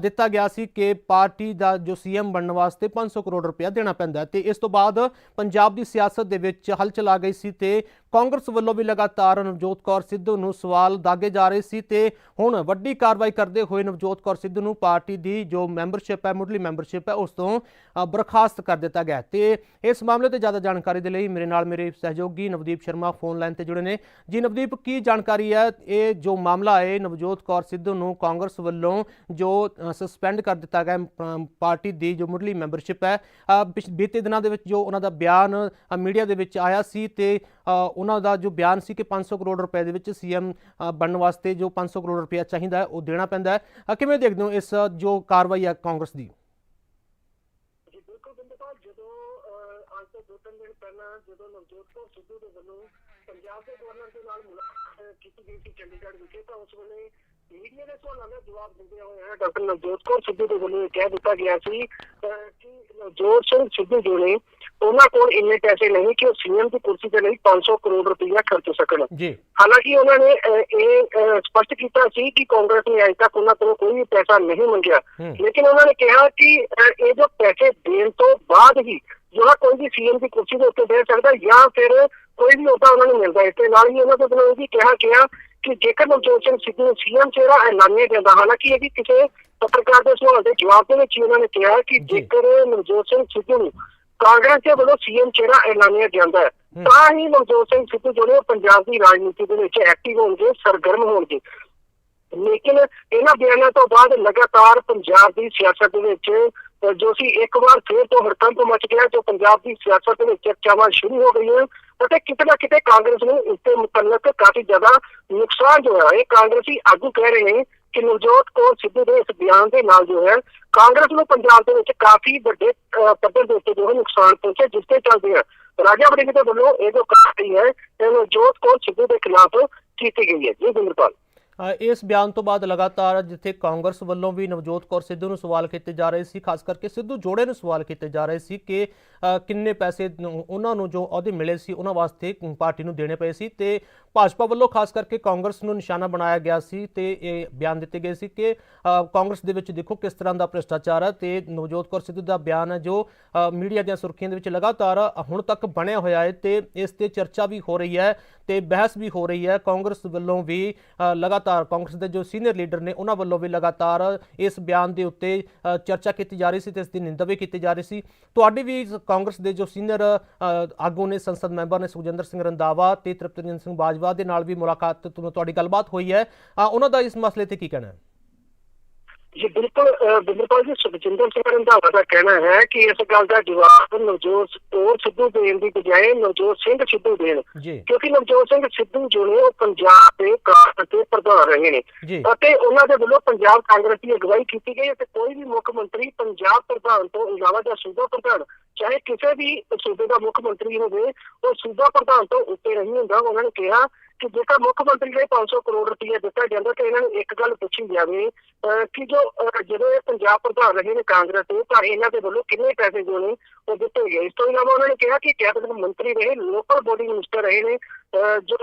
ਦਿੱਤਾ ਗਿਆ ਸੀ ਕਿ ਪਾਰਟੀ ਦਾ ਜੋ ਸੀਐਮ ਬਣਨ ਵਾਸਤੇ 500 ਕਰੋੜ ਰੁਪਇਆ ਦੇਣਾ ਪੈਂਦਾ ਹੈ ਤੇ ਇਸ ਤੋਂ ਬਾਅਦ ਪੰਜਾਬ ਦੀ ਸਿਆਸਤ ਦੇ ਵਿੱਚ ਹਲਚਲ ਆ ਗਈ ਸੀ ਤੇ ਕਾਂਗਰਸ ਵੱਲੋਂ ਵੀ ਲਗਾਤਾਰ ਨਵਜੋਤ ਕੌਰ ਸਿੱਧੂ ਨੂੰ ਸਵਾਲ ਦਾਗੇ ਜਾ ਰਹੇ ਸੀ ਤੇ ਹੁਣ ਵੱਡੀ ਕਾਰਵਾਈ ਕਰਦੇ ਹੋਏ ਨਵਜੋਤ ਕੌਰ ਸਿੱਧੂ ਨੂੰ ਪਾਰਟੀ ਦੀ ਜੋ ਮੈਂਬਰਸ਼ਿਪ ਹੈ, ਮੁੱਢਲੀ ਮੈਂਬਰਸ਼ਿਪ ਹੈ, ਉਸ ਤੋਂ ਬਰਖਾਸਤ ਕਰ ਦਿੱਤਾ ਗਿਆ ਹੈ। ਤੇ ਇਸ ਮਾਮਲੇ ਤੇ ਜ਼ਿਆਦਾ ਜਾਣਕਾਰੀ ਦੇ ਲਈ ਮੇਰੇ ਨਾਲ ਮੇਰੇ ਸਹਿਯੋਗੀ ਨਵਦੀਪ ਸ਼ਰਮਾ ਫੋਨ ਲਾਈਨ ਤੇ ਜੁੜੇ ਨੇ। ਜੀ ਨਵਦੀਪ, ਕੀ ਜਾਣਕਾਰੀ ਹੈ? ਇਹ ਜੋ ਮਾਮਲਾ ਹੈ ਨਵਜੋਤ ਕੌਰ ਸਿੱਧੂ ਨੂੰ ਕਾਂਗਰਸ ਵੱਲੋਂ ਜੋ ਸਸਪੈਂਡ ਕਰ ਦਿੱਤਾ ਗਿਆ ਪਾਰਟੀ ਦੀ ਜੋ ਮੁੱਢਲੀ ਮੈਂਬਰਸ਼ਿਪ ਹੈ ਪਿਛ- ਬੀਤੇ ਦਿਨਾਂ ਦੇ ਵਿੱਚ ਜੋ ਉਹਨਾਂ ਦਾ ਬਿਆਨ ਮੀਡੀਆ ਦੇ ਵਿੱਚ ਆਇਆ ਸੀ ਤੇ ਉਹਨਾਂ ਦਾ ਜੋ ਬਿਆਨ ਸੀ ਕਿ 500 ਕਰੋੜ ਰੁਪਏ ਦੇ ਵਿੱਚ ਸੀਐਮ ਬਣਨ ਵਾਸਤੇ ਜੋ 500 ਕਰੋੜ ਰੁਪਏ ਚਾਹੀਦਾ ਹੈ, ਉਹ ਦੇਣਾ ਪੈਂਦਾ ਹੈ। ਕਿਵੇਂ ਦੇਖਦੇ ਹੋ ਇਸ, ਜੋ ਕਾਰਵਾਈ ਹੈ ਕਾਂਗਰਸ ਦੀ? ਪਹਿਲਾਂ ਜਦੋਂ ਨਵਜੋਤ ਕੌਰ ਸਿੱਧੂ ਦੇ ਵੱਲੋਂ ਪੰਜਾਬ ਦੇ ਗਵਰਨਰ ਦੇ ਨਾਲ ਮੁਲਾਕਾਤ ਕੀਤੀ ਗਈ ਸੀ ਚੰਡੀਗੜ੍ਹ ਵਿਖੇ, ਤਾਂ ਉਸ ਵੇਲੇ ਮੀਡੀਆ ਦੇ ਸਵਾਲਾਂ ਦਾ ਜਵਾਬ ਦਿੰਦੇ ਹੋਏ ਡਾਕਟਰ ਨਵਜੋਤ ਕੌਰ ਸਿੱਧੂ ਦੇ ਵੱਲੋਂ ਇਹ ਕਹਿ ਦਿੱਤਾ ਗਿਆ ਸੀ ਕਿ ਨਵਜੋਤ ਸਿੰਘ ਸਿੱਧੂ ਜੋ ਨੇ ਉਹਨਾਂ ਕੋਲ ਇੰਨੇ ਪੈਸੇ ਨਹੀਂ ਕਿ ਉਹ ਸੀਐਮ ਦੀ ਕੁਰਸੀ ਤੇ ਲਈ 500 ਕਰੋੜ ਰੁਪਈਆ ਖਰਚ ਸਕਣ ਜੀ ਹਾਲਾਂਕਿ ਉਹਨਾਂ ਨੇ ਇਹ ਸਪਸ਼ਟ ਕੀਤਾ ਸੀ ਕਿ ਕਾਂਗਰਸ ਨੇ ਅਜੇ ਤੱਕ ਉਹਨਾਂ ਕੋਲੋਂ ਕੋਈ ਵੀ ਪੈਸਾ ਨਹੀਂ ਮੰਗਿਆ। ਲੇਕਿਨ ਉਹਨਾਂ ਨੇ ਕਿਹਾ ਕਿ ਇਹ ਜੋ ਪੈਸੇ ਦੇਣ ਤੋਂ ਬਾਅਦ ਹੀ ਜਿਹੜਾ ਕੋਈ ਵੀ ਸੀਐਮ ਦੀ ਕੁਰਸੀ ਦੇ ਉੱਤੇ ਬੈਠ ਸਕਦਾ ਜਾਂ ਫਿਰ ਕੋਈ ਵੀ ਉਹਦਾ ਉਹਨਾਂ ਨੂੰ ਮਿਲਦਾ ਹੈ ਤੇ ਨਾਲ ਹੀ ਉਹਨਾਂ ਦੇ ਵੱਲੋਂ ਇਹ ਵੀ ਕਿਹਾ ਗਿਆ ਕਿ ਜੇਕਰ ਨਵਜੋਤ ਸਿੰਘ ਸਿੱਧੂ ਨੂੰ ਸੀਐਮ ਚਿਹਰਾ ਐਲਾਨਿਆ ਜਾਂਦਾ ਹਾਲਾਂਕਿ ਇਹ ਵੀ ਕਿਸੇ ਪੱਤਰਕਾਰ ਦੇ ਸਵਾਲ ਦੇ ਜਵਾਬ ਦੇ ਵਿੱਚ ਉਹਨਾਂ ਨੇ ਕਿਹਾ ਕਿ ਜੀ। ਜੇਕਰ ਨਵਜੋਤ ਸਿੰਘ ਸਿੱਧੂ ਨੂੰ ਕਾਂਗਰਸ ਦੇ ਵੱਲੋਂ ਸੀਐਮ ਚਿਹਰਾ ਐਲਾਨਿਆ ਜਾਂਦਾ ਹੈ। ਤਾਂ ਹੀ ਨਵਜੋਤ ਸਿੰਘ ਸਿੱਧੂ ਜਿਹੜੇ ਪੰਜਾਬ ਦੀ ਰਾਜਨੀਤੀ ਦੇ ਵਿੱਚ ਐਕਟਿਵ ਹੋਣਗੇ ਸਰਗਰਮ ਹੋਣਗੇ। ਲੇਕਿਨ ਇਹਨਾਂ ਬਿਆਨਾਂ ਤੋਂ ਬਾਅਦ ਲਗਾਤਾਰ ਪੰਜਾਬ ਦੀ ਸਿਆਸਤ ਦੇ ਵਿੱਚ ਜੋ ਸੀ ਇੱਕ ਵਾਰ ਫੇਰ ਤੋਂ ਹੜਕੰਪ ਮਚ ਗਿਆ ਜੋ ਪੰਜਾਬ ਦੀ ਸਿਆਸਤ ਦੇ ਵਿੱਚ ਚਰਚਾਵਾਂ ਸ਼ੁਰੂ ਹੋ ਗਈਆਂ ਅਤੇ ਕਿਤੇ ਨਾ ਕਿਤੇ ਕਾਂਗਰਸ ਨੂੰ ਇਸ ਦੇ ਮੁਤਲਕ ਕਾਫੀ ਜ਼ਿਆਦਾ ਨੁਕਸਾਨ ਜੋ ਹੈ ਇਹ ਕਾਂਗਰਸੀ ਆਗੂ ਕਹਿ ਰਹੇ ਨੇ ਕਿ ਨਵਜੋਤ ਕੌਰ ਸਿੱਧੂ ਦੇ ਇਸ ਬਿਆਨ ਦੇ ਨਾਲ ਜੋ ਹੈ, ਕਾਂਗਰਸ ਨੂੰ ਪੰਜਾਬ ਦੇ ਵਿੱਚ ਕਾਫੀ ਵੱਡੇ ਪੱਧਰ ਦੇ ਉੱਤੇ ਜੋ ਹੈ ਨੁਕਸਾਨ ਪਹੁੰਚਿਆ, ਜਿਸ ਤੇ ਚੱਲਦੇ ਆ। ਰਾਜਾ ਵੜਿੰਗ ਦੇ ਵੱਲੋਂ ਇਹ ਜੋ ਕਾਰਵਾਈ ਹੈ, ਇਹ ਨਵਜੋਤ ਕੌਰ ਸਿੱਧੂ ਦੇ ਖਿਲਾਫ ਕੀਤੀ ਗਈ ਹੈ। ਜੀ ਬਿੰਦਰਪਾਲ। ਇਸ ਬਿਆਨ ਤੋਂ ਬਾਅਦ ਲਗਾਤਾਰ ਜਿੱਥੇ ਕਾਂਗਰਸ ਵੱਲੋਂ ਵੀ ਨਵਜੋਤ ਕੌਰ ਸਿੱਧੂ ਨੂੰ ਸਵਾਲ ਕੀਤੇ ਜਾ ਰਹੇ ਸੀ, ਖਾਸ ਕਰਕੇ ਸਿੱਧੂ ਜੋੜੇ ਨੂੰ ਸਵਾਲ ਕੀਤੇ ਜਾ ਰਹੇ ਸੀ ਕਿ ਕਿੰਨੇ ਪੈਸੇ ਉਹਨਾਂ ਨੂੰ ਜੋ ਅਹੁਦੇ ਮਿਲੇ ਸੀ, ਉਹਨਾਂ ਵਾਸਤੇ ਪਾਰਟੀ ਨੂੰ ਦੇਣੇ ਪਏ ਸੀ ਤੇ ਭਾਜਪਾ ਵੱਲੋਂ ਖਾਸ ਕਰਕੇ ਕਾਂਗਰਸ ਨੂੰ ਨਿਸ਼ਾਨਾ ਬਣਾਇਆ ਗਿਆ ਸੀ ਤੇ ਇਹ ਬਿਆਨ ਦਿੱਤੇ ਗਏ ਸੀ ਕਿ ਕਾਂਗਰਸ ਦੇ ਵਿੱਚ ਦੇਖੋ ਕਿਸ ਤਰ੍ਹਾਂ ਦਾ ਭ੍ਰਿਸ਼ਟਾਚਾਰ ਹੈ ਤੇ ਨਵਜੋਤ ਕੌਰ ਸਿੱਧੂ ਦਾ ਬਿਆਨ ਹੈ ਜੋ ਮੀਡੀਆ ਦੀਆਂ ਸੁਰਖੀਆਂ ਦੇ ਵਿੱਚ ਲਗਾਤਾਰ ਹੁਣ ਤੱਕ ਬਣਿਆ ਹੋਇਆ ਹੈ ਤੇ ਇਸ ਤੇ ਚਰਚਾ ਵੀ ਹੋ ਰਹੀ ਹੈ ਤੇ ਬਹਿਸ ਵੀ ਹੋ ਰਹੀ ਹੈ। ਕਾਂਗਰਸ ਵੱਲੋਂ ਵੀ ਲਗਾਤਾਰ ਕਾਂਗਰਸ ਦੇ ਜੋ ਸੀਨੀਅਰ ਲੀਡਰ ਨੇ ਉਹਨਾਂ ਵੱਲੋਂ ਵੀ ਲਗਾਤਾਰ ਇਸ ਬਿਆਨ ਦੇ ਉੱਤੇ ਚਰਚਾ ਕੀਤੀ ਜਾ ਰਹੀ ਸੀ ਤੇ ਇਸ ਦੀ ਨਿੰਦਾ ਵੀ ਕੀਤੀ ਜਾ ਰਹੀ ਸੀ। ਤੁਹਾਡੀ ਵੀ ਕਾਂਗਰਸ ਦੇ ਜੋ ਸੀਨੀਅਰ ਆਗੂ ਨੇ ਸੰਸਦ ਮੈਂਬਰ ਨੇ ਸੁਖਜਿੰਦਰ ਸਿੰਘ ਰੰਦਾਵਾ ਤੇ ਤ੍ਰਿਪਤਰਜਨ ਸਿੰਘ ਬਾਜਵਾ ਦੇ ਨਾਲ ਵੀ ਮੁਲਾਕਾਤ ਤੁਹਾਡੀ ਗੱਲਬਾਤ ਹੋਈ ਹੈ। ਉਹਨਾਂ ਦਾ ਇਸ ਮਸਲੇ ਤੇ ਕੀ ਕਹਿਣਾ ਹੈ? ਜੀ ਬਿਲਕੁਲ ਬਿੰਦਰਪਾਲ ਜੀ ਸੁਖਜਿੰਦਰ ਸਿੰਘ ਰੰਧਾਵਾ ਦਾ ਕਹਿਣਾ ਹੈ ਕਿ ਇਸ ਗੱਲ ਦਾ ਜਵਾਬ ਨਵਜੋਤ ਕੌਰ ਸਿੱਧੂ ਦੇਣ ਦੀ ਬਜਾਏ ਨਵਜੋਤ ਸਿੰਘ ਸਿੱਧੂ ਦੇਣ ਕਿਉਂਕਿ ਨਵਜੋਤ ਸਿੰਘ ਸਿੱਧੂ ਜੋ ਨੇ ਉਹ ਪੰਜਾਬ ਦੇ ਕਾਂਗਰਸ ਦੇ ਪ੍ਰਧਾਨ ਰਹੇ ਨੇ। ਅਤੇ ਉਹਨਾਂ ਦੇ ਵੱਲੋਂ ਪੰਜਾਬ ਕਾਂਗਰਸ ਦੀ ਅਗਵਾਈ ਕੀਤੀ ਗਈ ਅਤੇ ਕੋਈ ਵੀ ਮੁੱਖ ਮੰਤਰੀ ਪੰਜਾਬ ਪ੍ਰਧਾਨ ਤੋਂ ਇਲਾਵਾ ਜਾਂ ਸੂਬਾ ਪ੍ਰਧਾਨ ਚਾਹੇ ਕਿਸੇ ਵੀ ਸੂਬੇ ਦਾ ਮੁੱਖ ਮੰਤਰੀ ਹੋਵੇ ਉਹ ਸੂਬਾ ਪ੍ਰਧਾਨ ਤੋਂ ਉੱਤੇ ਨਹੀਂ ਹੁੰਦਾ। ਉਹਨਾਂ ਨੇ ਕਿਹਾ ਕਿ ਜੇਕਰ ਮੁੱਖ ਮੰਤਰੀ ਲਈ 500 ਕਰੋੜ ਰੁਪਏ ਦਿੱਤਾ ਜਾਂਦਾ ਤਾਂ ਇਹਨਾਂ ਨੂੰ ਇੱਕ ਗੱਲ ਪੁੱਛੀ ਜਾਵੇ ਅਹ, ਕਿ ਜੋ ਜਦੋਂ ਇਹ ਪੰਜਾਬ ਪ੍ਰਧਾਨ ਰਹੇ ਨੇ ਕਾਂਗਰਸ ਦੇ ਤਾਂ ਇਹਨਾਂ ਦੇ ਵੱਲੋਂ ਕਿੰਨੇ ਪੈਸੇ ਜੋ ਨੇ ਉਹ ਦਿੱਤੇ ਗਏ। ਇਸ ਤੋਂ ਇਲਾਵਾ ਉਹਨਾਂ ਨੇ ਕਿਹਾ ਕਿ ਕੈਬਨਿਟ ਮੰਤਰੀ ਰਹੇ ਲੋਕਲ ਬੋਡੀ ਮਿਨਿਸਟਰ ਰਹੇ ਨੇ ਜੋ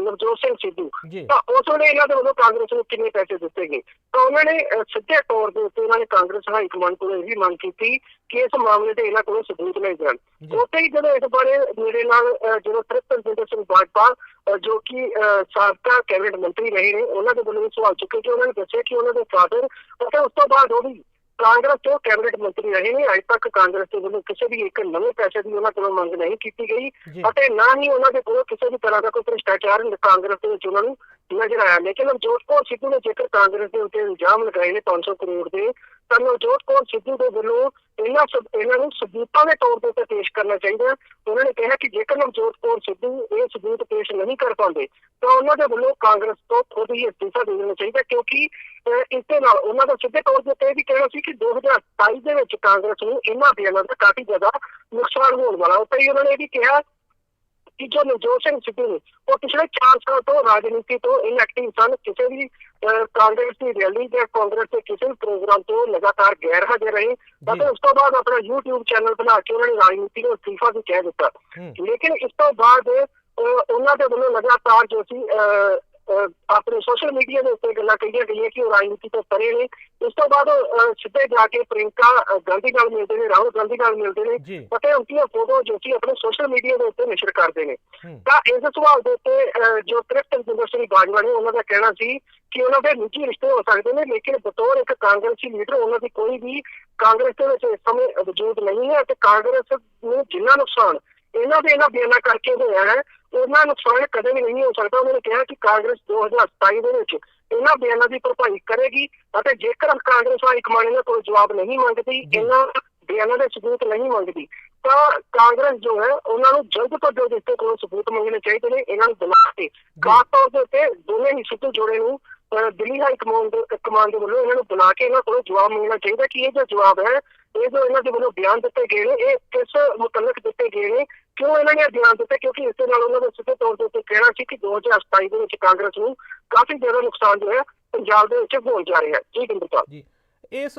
ਨਵਜੋਤ ਸਿੰਘ ਸਿੱਧੂ ਤਾਂ ਉਸ ਵੇਲੇ ਇਹਨਾਂ ਦੇ ਵੱਲੋਂ ਕਾਂਗਰਸ ਨੂੰ ਕਿੰਨੇ ਪੈਸੇ ਦਿੱਤੇ ਗਏ? ਤਾਂ ਉਹਨਾਂ ਨੇ ਸਿੱਧੇ ਤੌਰ ਦੇ ਉੱਤੇ ਉਹਨਾਂ ਨੇ ਕਾਂਗਰਸ ਹਾਈ ਕਮਾਂਡ ਕੋਲੋਂ ਇਹ ਵੀ ਮੰਗ ਕੀਤੀ ਕਿ ਇਸ ਮਾਮਲੇ ਤੇ ਇਹਨਾਂ ਕੋਲੋਂ ਸਬੂਤ ਲੈ ਜਾਣ। ਉੱਥੇ ਹੀ ਜਦੋਂ ਇਸ ਬਾਰੇ ਮੇਰੇ ਨਾਲ ਜਦੋਂ ਤ੍ਰਿਪਤ ਜਿੰਦਰ ਸਿੰਘ ਬਾਜਪਾ ਜੋ ਕਿ ਸਾਬਕਾ ਕੈਬਨਿਟ ਮੰਤਰੀ ਰਹੇ ਨੇ ਉਹਨਾਂ ਦੇ ਵੱਲੋਂ ਵੀ ਸਵਾਲ ਚੁੱਕੇ ਕਿ ਉਹਨਾਂ ਨੇ ਦੱਸਿਆ ਕਿ ਉਹਨਾਂ ਦੇ ਫਾਦਰ ਅਤੇ ਉਸ ਤੋਂ ਬਾਅਦ ਉਹ ਵੀ ਕਾਂਗਰਸ ਤੋਂ ਕੈਬਨਿਟ ਮੰਤਰੀ ਰਹੇ ਨੇ। ਅੱਜ ਤੱਕ ਕਾਂਗਰਸ ਦੇ ਵੱਲੋਂ ਕਿਸੇ ਵੀ ਇੱਕ ਨਵੇਂ ਪੈਸੇ ਦੀ ਉਹਨਾਂ ਕੋਲੋਂ ਮੰਗ ਨਹੀਂ ਕੀਤੀ ਗਈ। ਅਤੇ ਨਾ ਹੀ ਉਹਨਾਂ ਦੇ ਕੋਲ ਕਿਸੇ ਵੀ ਤਰ੍ਹਾਂ ਦਾ ਕੋਈ ਭ੍ਰਿਸ਼ਟਾਚਾਰ ਕਾਂਗਰਸ ਦੇ ਵਿੱਚ ਉਹਨਾਂ ਨੂੰ ਨਜ਼ਰ ਆਇਆ। ਲੇਕਿਨ ਨਵਜੋਤ ਕੌਰ ਸਿੱਧੂ ਨੇ ਜੇਕਰ ਕਾਂਗਰਸ ਦੇ ਉੱਤੇ ਇਲਜ਼ਾਮ ਲਗਾਏ ਨੇ 500 ਕਰੋੜ ਦੇ ਤਾਂ ਨਵਜੋਤ ਕੌਰ ਸਿੱਧੂ ਦੇ ਵੱਲੋਂ ਇਹਨਾਂ ਇਹਨਾਂ ਨੂੰ ਸਬੂਤਾਂ ਦੇ ਤੌਰ ਤੇ ਉੱਤੇ ਪੇਸ਼ ਕਰਨਾ ਚਾਹੀਦਾ ਉਹਨਾਂ ਨੇ ਕਿਹਾ ਕਿ ਜੇਕਰ ਨਵਜੋਤ ਕੌਰ ਸਿੱਧੂ ਇਹ ਸਬੂਤ ਪੇਸ਼ ਨਹੀਂ ਕਰ ਪਾਉਂਦੇ ਤਾਂ ਉਹਨਾਂ ਦੇ ਵੱਲੋਂ ਕਾਂਗਰਸ ਤੋਂ ਖੁਦ ਹੀ ਅਸਤੀਫਾ ਦੇ ਦੇਣਾ ਚਾਹੀਦਾ ਕਿਉਂਕਿ ਅਹ, ਇਸ ਦੇ ਨਾਲ ਉਹਨਾਂ ਦਾ ਸਿੱਧੇ ਤੌਰ ਤੇ ਉੱਤੇ ਇਹ ਵੀ ਕਹਿਣਾ ਸੀ ਕਿ 2027 ਦੇ ਵਿੱਚ ਕਾਂਗਰਸ ਨੂੰ ਇਹਨਾਂ ਬਿਆਨਾਂ ਦਾ ਕਾਫੀ ਜ਼ਿਆਦਾ ਨੁਕਸਾਨ ਹੋਣ ਵਾਲਾ ਉੱਤੇ ਹੀ ਉਹਨਾਂ ਨੇ ਇਹ ਵੀ ਕਿਹਾ ਕਿ ਜੋ ਨਵਜੋਤ ਸਿੰਘ ਸਿੱਧੂ ਨੇ ਉਹ ਪਿਛਲੇ 4 ਸਾਲ ਤੋਂ ਰਾਜਨੀਤੀ ਤੋਂ ਇਨਐਕਟਿਵ ਸਨ। ਕਿਸੇ ਵੀ ਕਾਂਗਰਸ ਦੀ ਰੈਲੀ ਜਾਂ ਕਾਂਗਰਸ ਦੇ ਕਿਸੇ ਵੀ ਪ੍ਰੋਗਰਾਮ ਤੋਂ ਲਗਾਤਾਰ ਗੈਰ ਹਾਜ਼ਰ ਰਹੇ। ਅਤੇ ਉਸ ਤੋਂ ਬਾਅਦ ਆਪਣਾ YouTube ਚੈਨਲ ਬਣਾ ਕੇ ਉਹਨਾਂ ਨੇ ਰਾਜਨੀਤੀ ਨੂੰ ਅਸਤੀਫਾ ਵੀ ਕਹਿ ਦਿੱਤਾ। ਲੇਕਿਨ ਇਸ ਤੋਂ ਬਾਅਦ ਉਹਨਾਂ ਦੇ ਵੱਲੋਂ ਲਗਾਤਾਰ ਜੋ ਸੀ ਆਪਣੇ ਸੋਸ਼ਲ ਮੀਡੀਆ ਦੇ ਉੱਤੇ ਗੱਲਾਂ ਕਹੀਆਂ ਗਈਆਂ ਕਿ ਉਹ ਰਾਜਨੀਤੀ ਤੋਂ ਪਰੇ ਨੇ। ਇਸ ਤੋਂ ਬਾਅਦ ਸਿੱਧੇ ਜਾ ਕੇ ਪ੍ਰਿੰਕਾ ਗਾਂਧੀ ਨਾਲ ਮਿਲਦੇ ਨੇ ਰਾਹੁਲ ਗਾਂਧੀ ਨਾਲ ਮਿਲਦੇ ਨੇ ਅਤੇ ਉਨਕੀਆਂ ਫੋਟੋ ਜੋ ਕਿ ਆਪਣੇ ਸੋਸ਼ਲ ਮੀਡੀਆ ਦੇ ਉੱਤੇ ਨਸ਼ਰ ਕਰਦੇ ਨੇ। ਤਾਂ ਇਸ ਸਵਾਲ ਦੇ ਉੱਤੇ ਜੋ ਤ੍ਰਿਪਤ ਜਿੰਦਰ ਸਿੰਘ ਬਾਜਵਾ ਨੇ ਉਹਨਾਂ ਦਾ ਕਹਿਣਾ ਸੀ ਕਿ ਉਹਨਾਂ ਦੇ ਨਿੱਜੀ ਰਿਸ਼ਤੇ ਹੋ ਸਕਦੇ ਨੇ ਲੇਕਿਨ ਬਤੌਰ ਇੱਕ ਕਾਂਗਰਸੀ ਲੀਡਰ ਉਹਨਾਂ ਦੀ ਕੋਈ ਵੀ ਕਾਂਗਰਸ ਦੇ ਵਿੱਚ ਇਸ ਸਮੇਂ ਵਜੂਦ ਨਹੀਂ ਹੈ ਤੇ ਕਾਂਗਰਸ ਨੂੰ ਜਿੰਨਾ ਨੁਕਸਾਨ ਇਹਨਾਂ ਦੇ ਇਹਨਾਂ ਬਿਆਨਾਂ ਕਰਕੇ ਹੋਇਆ ਹੈ ਉਹਨਾਂ ਨੁਕਸਾਨ ਕਦੇ ਵੀ ਨਹੀਂ ਹੋ ਸਕਦਾ। ਉਹਨਾਂ ਨੇ ਕਿਹਾ ਕਿ ਕਾਂਗਰਸ 2027 ਦੇ ਵਿੱਚ ਇਹਨਾਂ ਬਿਆਨਾਂ ਦੀ ਭਰਪਾਈ ਕਰੇਗੀ ਅਤੇ ਜੇਕਰ ਕਾਂਗਰਸ ਹਾਈ ਕਮਾਂਡ ਇਹਨਾਂ ਕੋਲ ਜਵਾਬ ਨਹੀਂ ਮੰਗਦੀ। ਇਹਨਾਂ ਬਿਆਨਾਂ ਦੇ ਸਬੂਤ ਨਹੀਂ ਮੰਗਦੀ ਤਾਂ ਕਾਂਗਰਸ ਜੋ ਹੈ ਉਹਨਾਂ ਨੂੰ ਜਲਦ ਤੋਂ ਜਲਦ ਇਸ ਦੇ ਕੋਲੋਂ ਸਬੂਤ ਮੰਗਣੇ ਚਾਹੀਦੇ ਨੇ। ਇਹਨਾਂ ਨੂੰ ਬੁਲਾ ਕੇ ਖਾਸ ਤੌਰ ਦੇ ਉੱਤੇ ਦੋਨੇ ਹੀ ਸਿੱਧੂ ਜੋੜੇ ਨੂੰ ਦਿੱਲੀ ਹਾਈ ਕਮਾਂਡ ਕਮਾਂਡ ਦੇ ਵੱਲੋਂ ਇਹਨਾਂ ਨੂੰ ਬੁਲਾ ਕੇ ਇਹਨਾਂ ਕੋਲੋਂ ਜਵਾਬ ਮੰਗਣਾ ਚਾਹੀਦਾ ਕਿ ਇਹ ਜੋ ਜਵਾਬ ਹੈ, ਇਹ ਜੋ ਇਹਨਾਂ ਦੇ ਵੱਲੋਂ ਬਿਆਨ ਦਿੱਤੇ ਗਏ ਨੇ, ਇਹ ਕਿਸ ਮੁਤਲਕ ਦਿੱਤੇ ਗਏ ਨੇ, ਕਿਉਂ ਇਹਨਾਂ ਨੇ ਇਹ ਬਿਆਨ ਦਿੱਤੇ? ਕਿਉਂਕਿ ਇਸ ਦੇ ਨਾਲ ਉਹਨਾਂ ਦਾ ਸਿੱਧੇ ਤੌਰ ਦੇ ਉੱਤੇ ਕਹਿਣਾ ਸੀ ਕਿ 2027 ਦੇ ਵਿੱਚ ਕਾਂਗਰਸ ਨੂੰ ਕਾਫੀ ਜ਼ਿਆਦਾ ਨੁਕਸਾਨ ਜੋ ਹੈ ਪੰਜਾਬ ਦੇ ਵਿੱਚ ਹੋਣ ਜਾ ਰਿਹਾ ਹੈ। ਜੀ ਬਿੰਦਰ ਜੀ, ਇਸ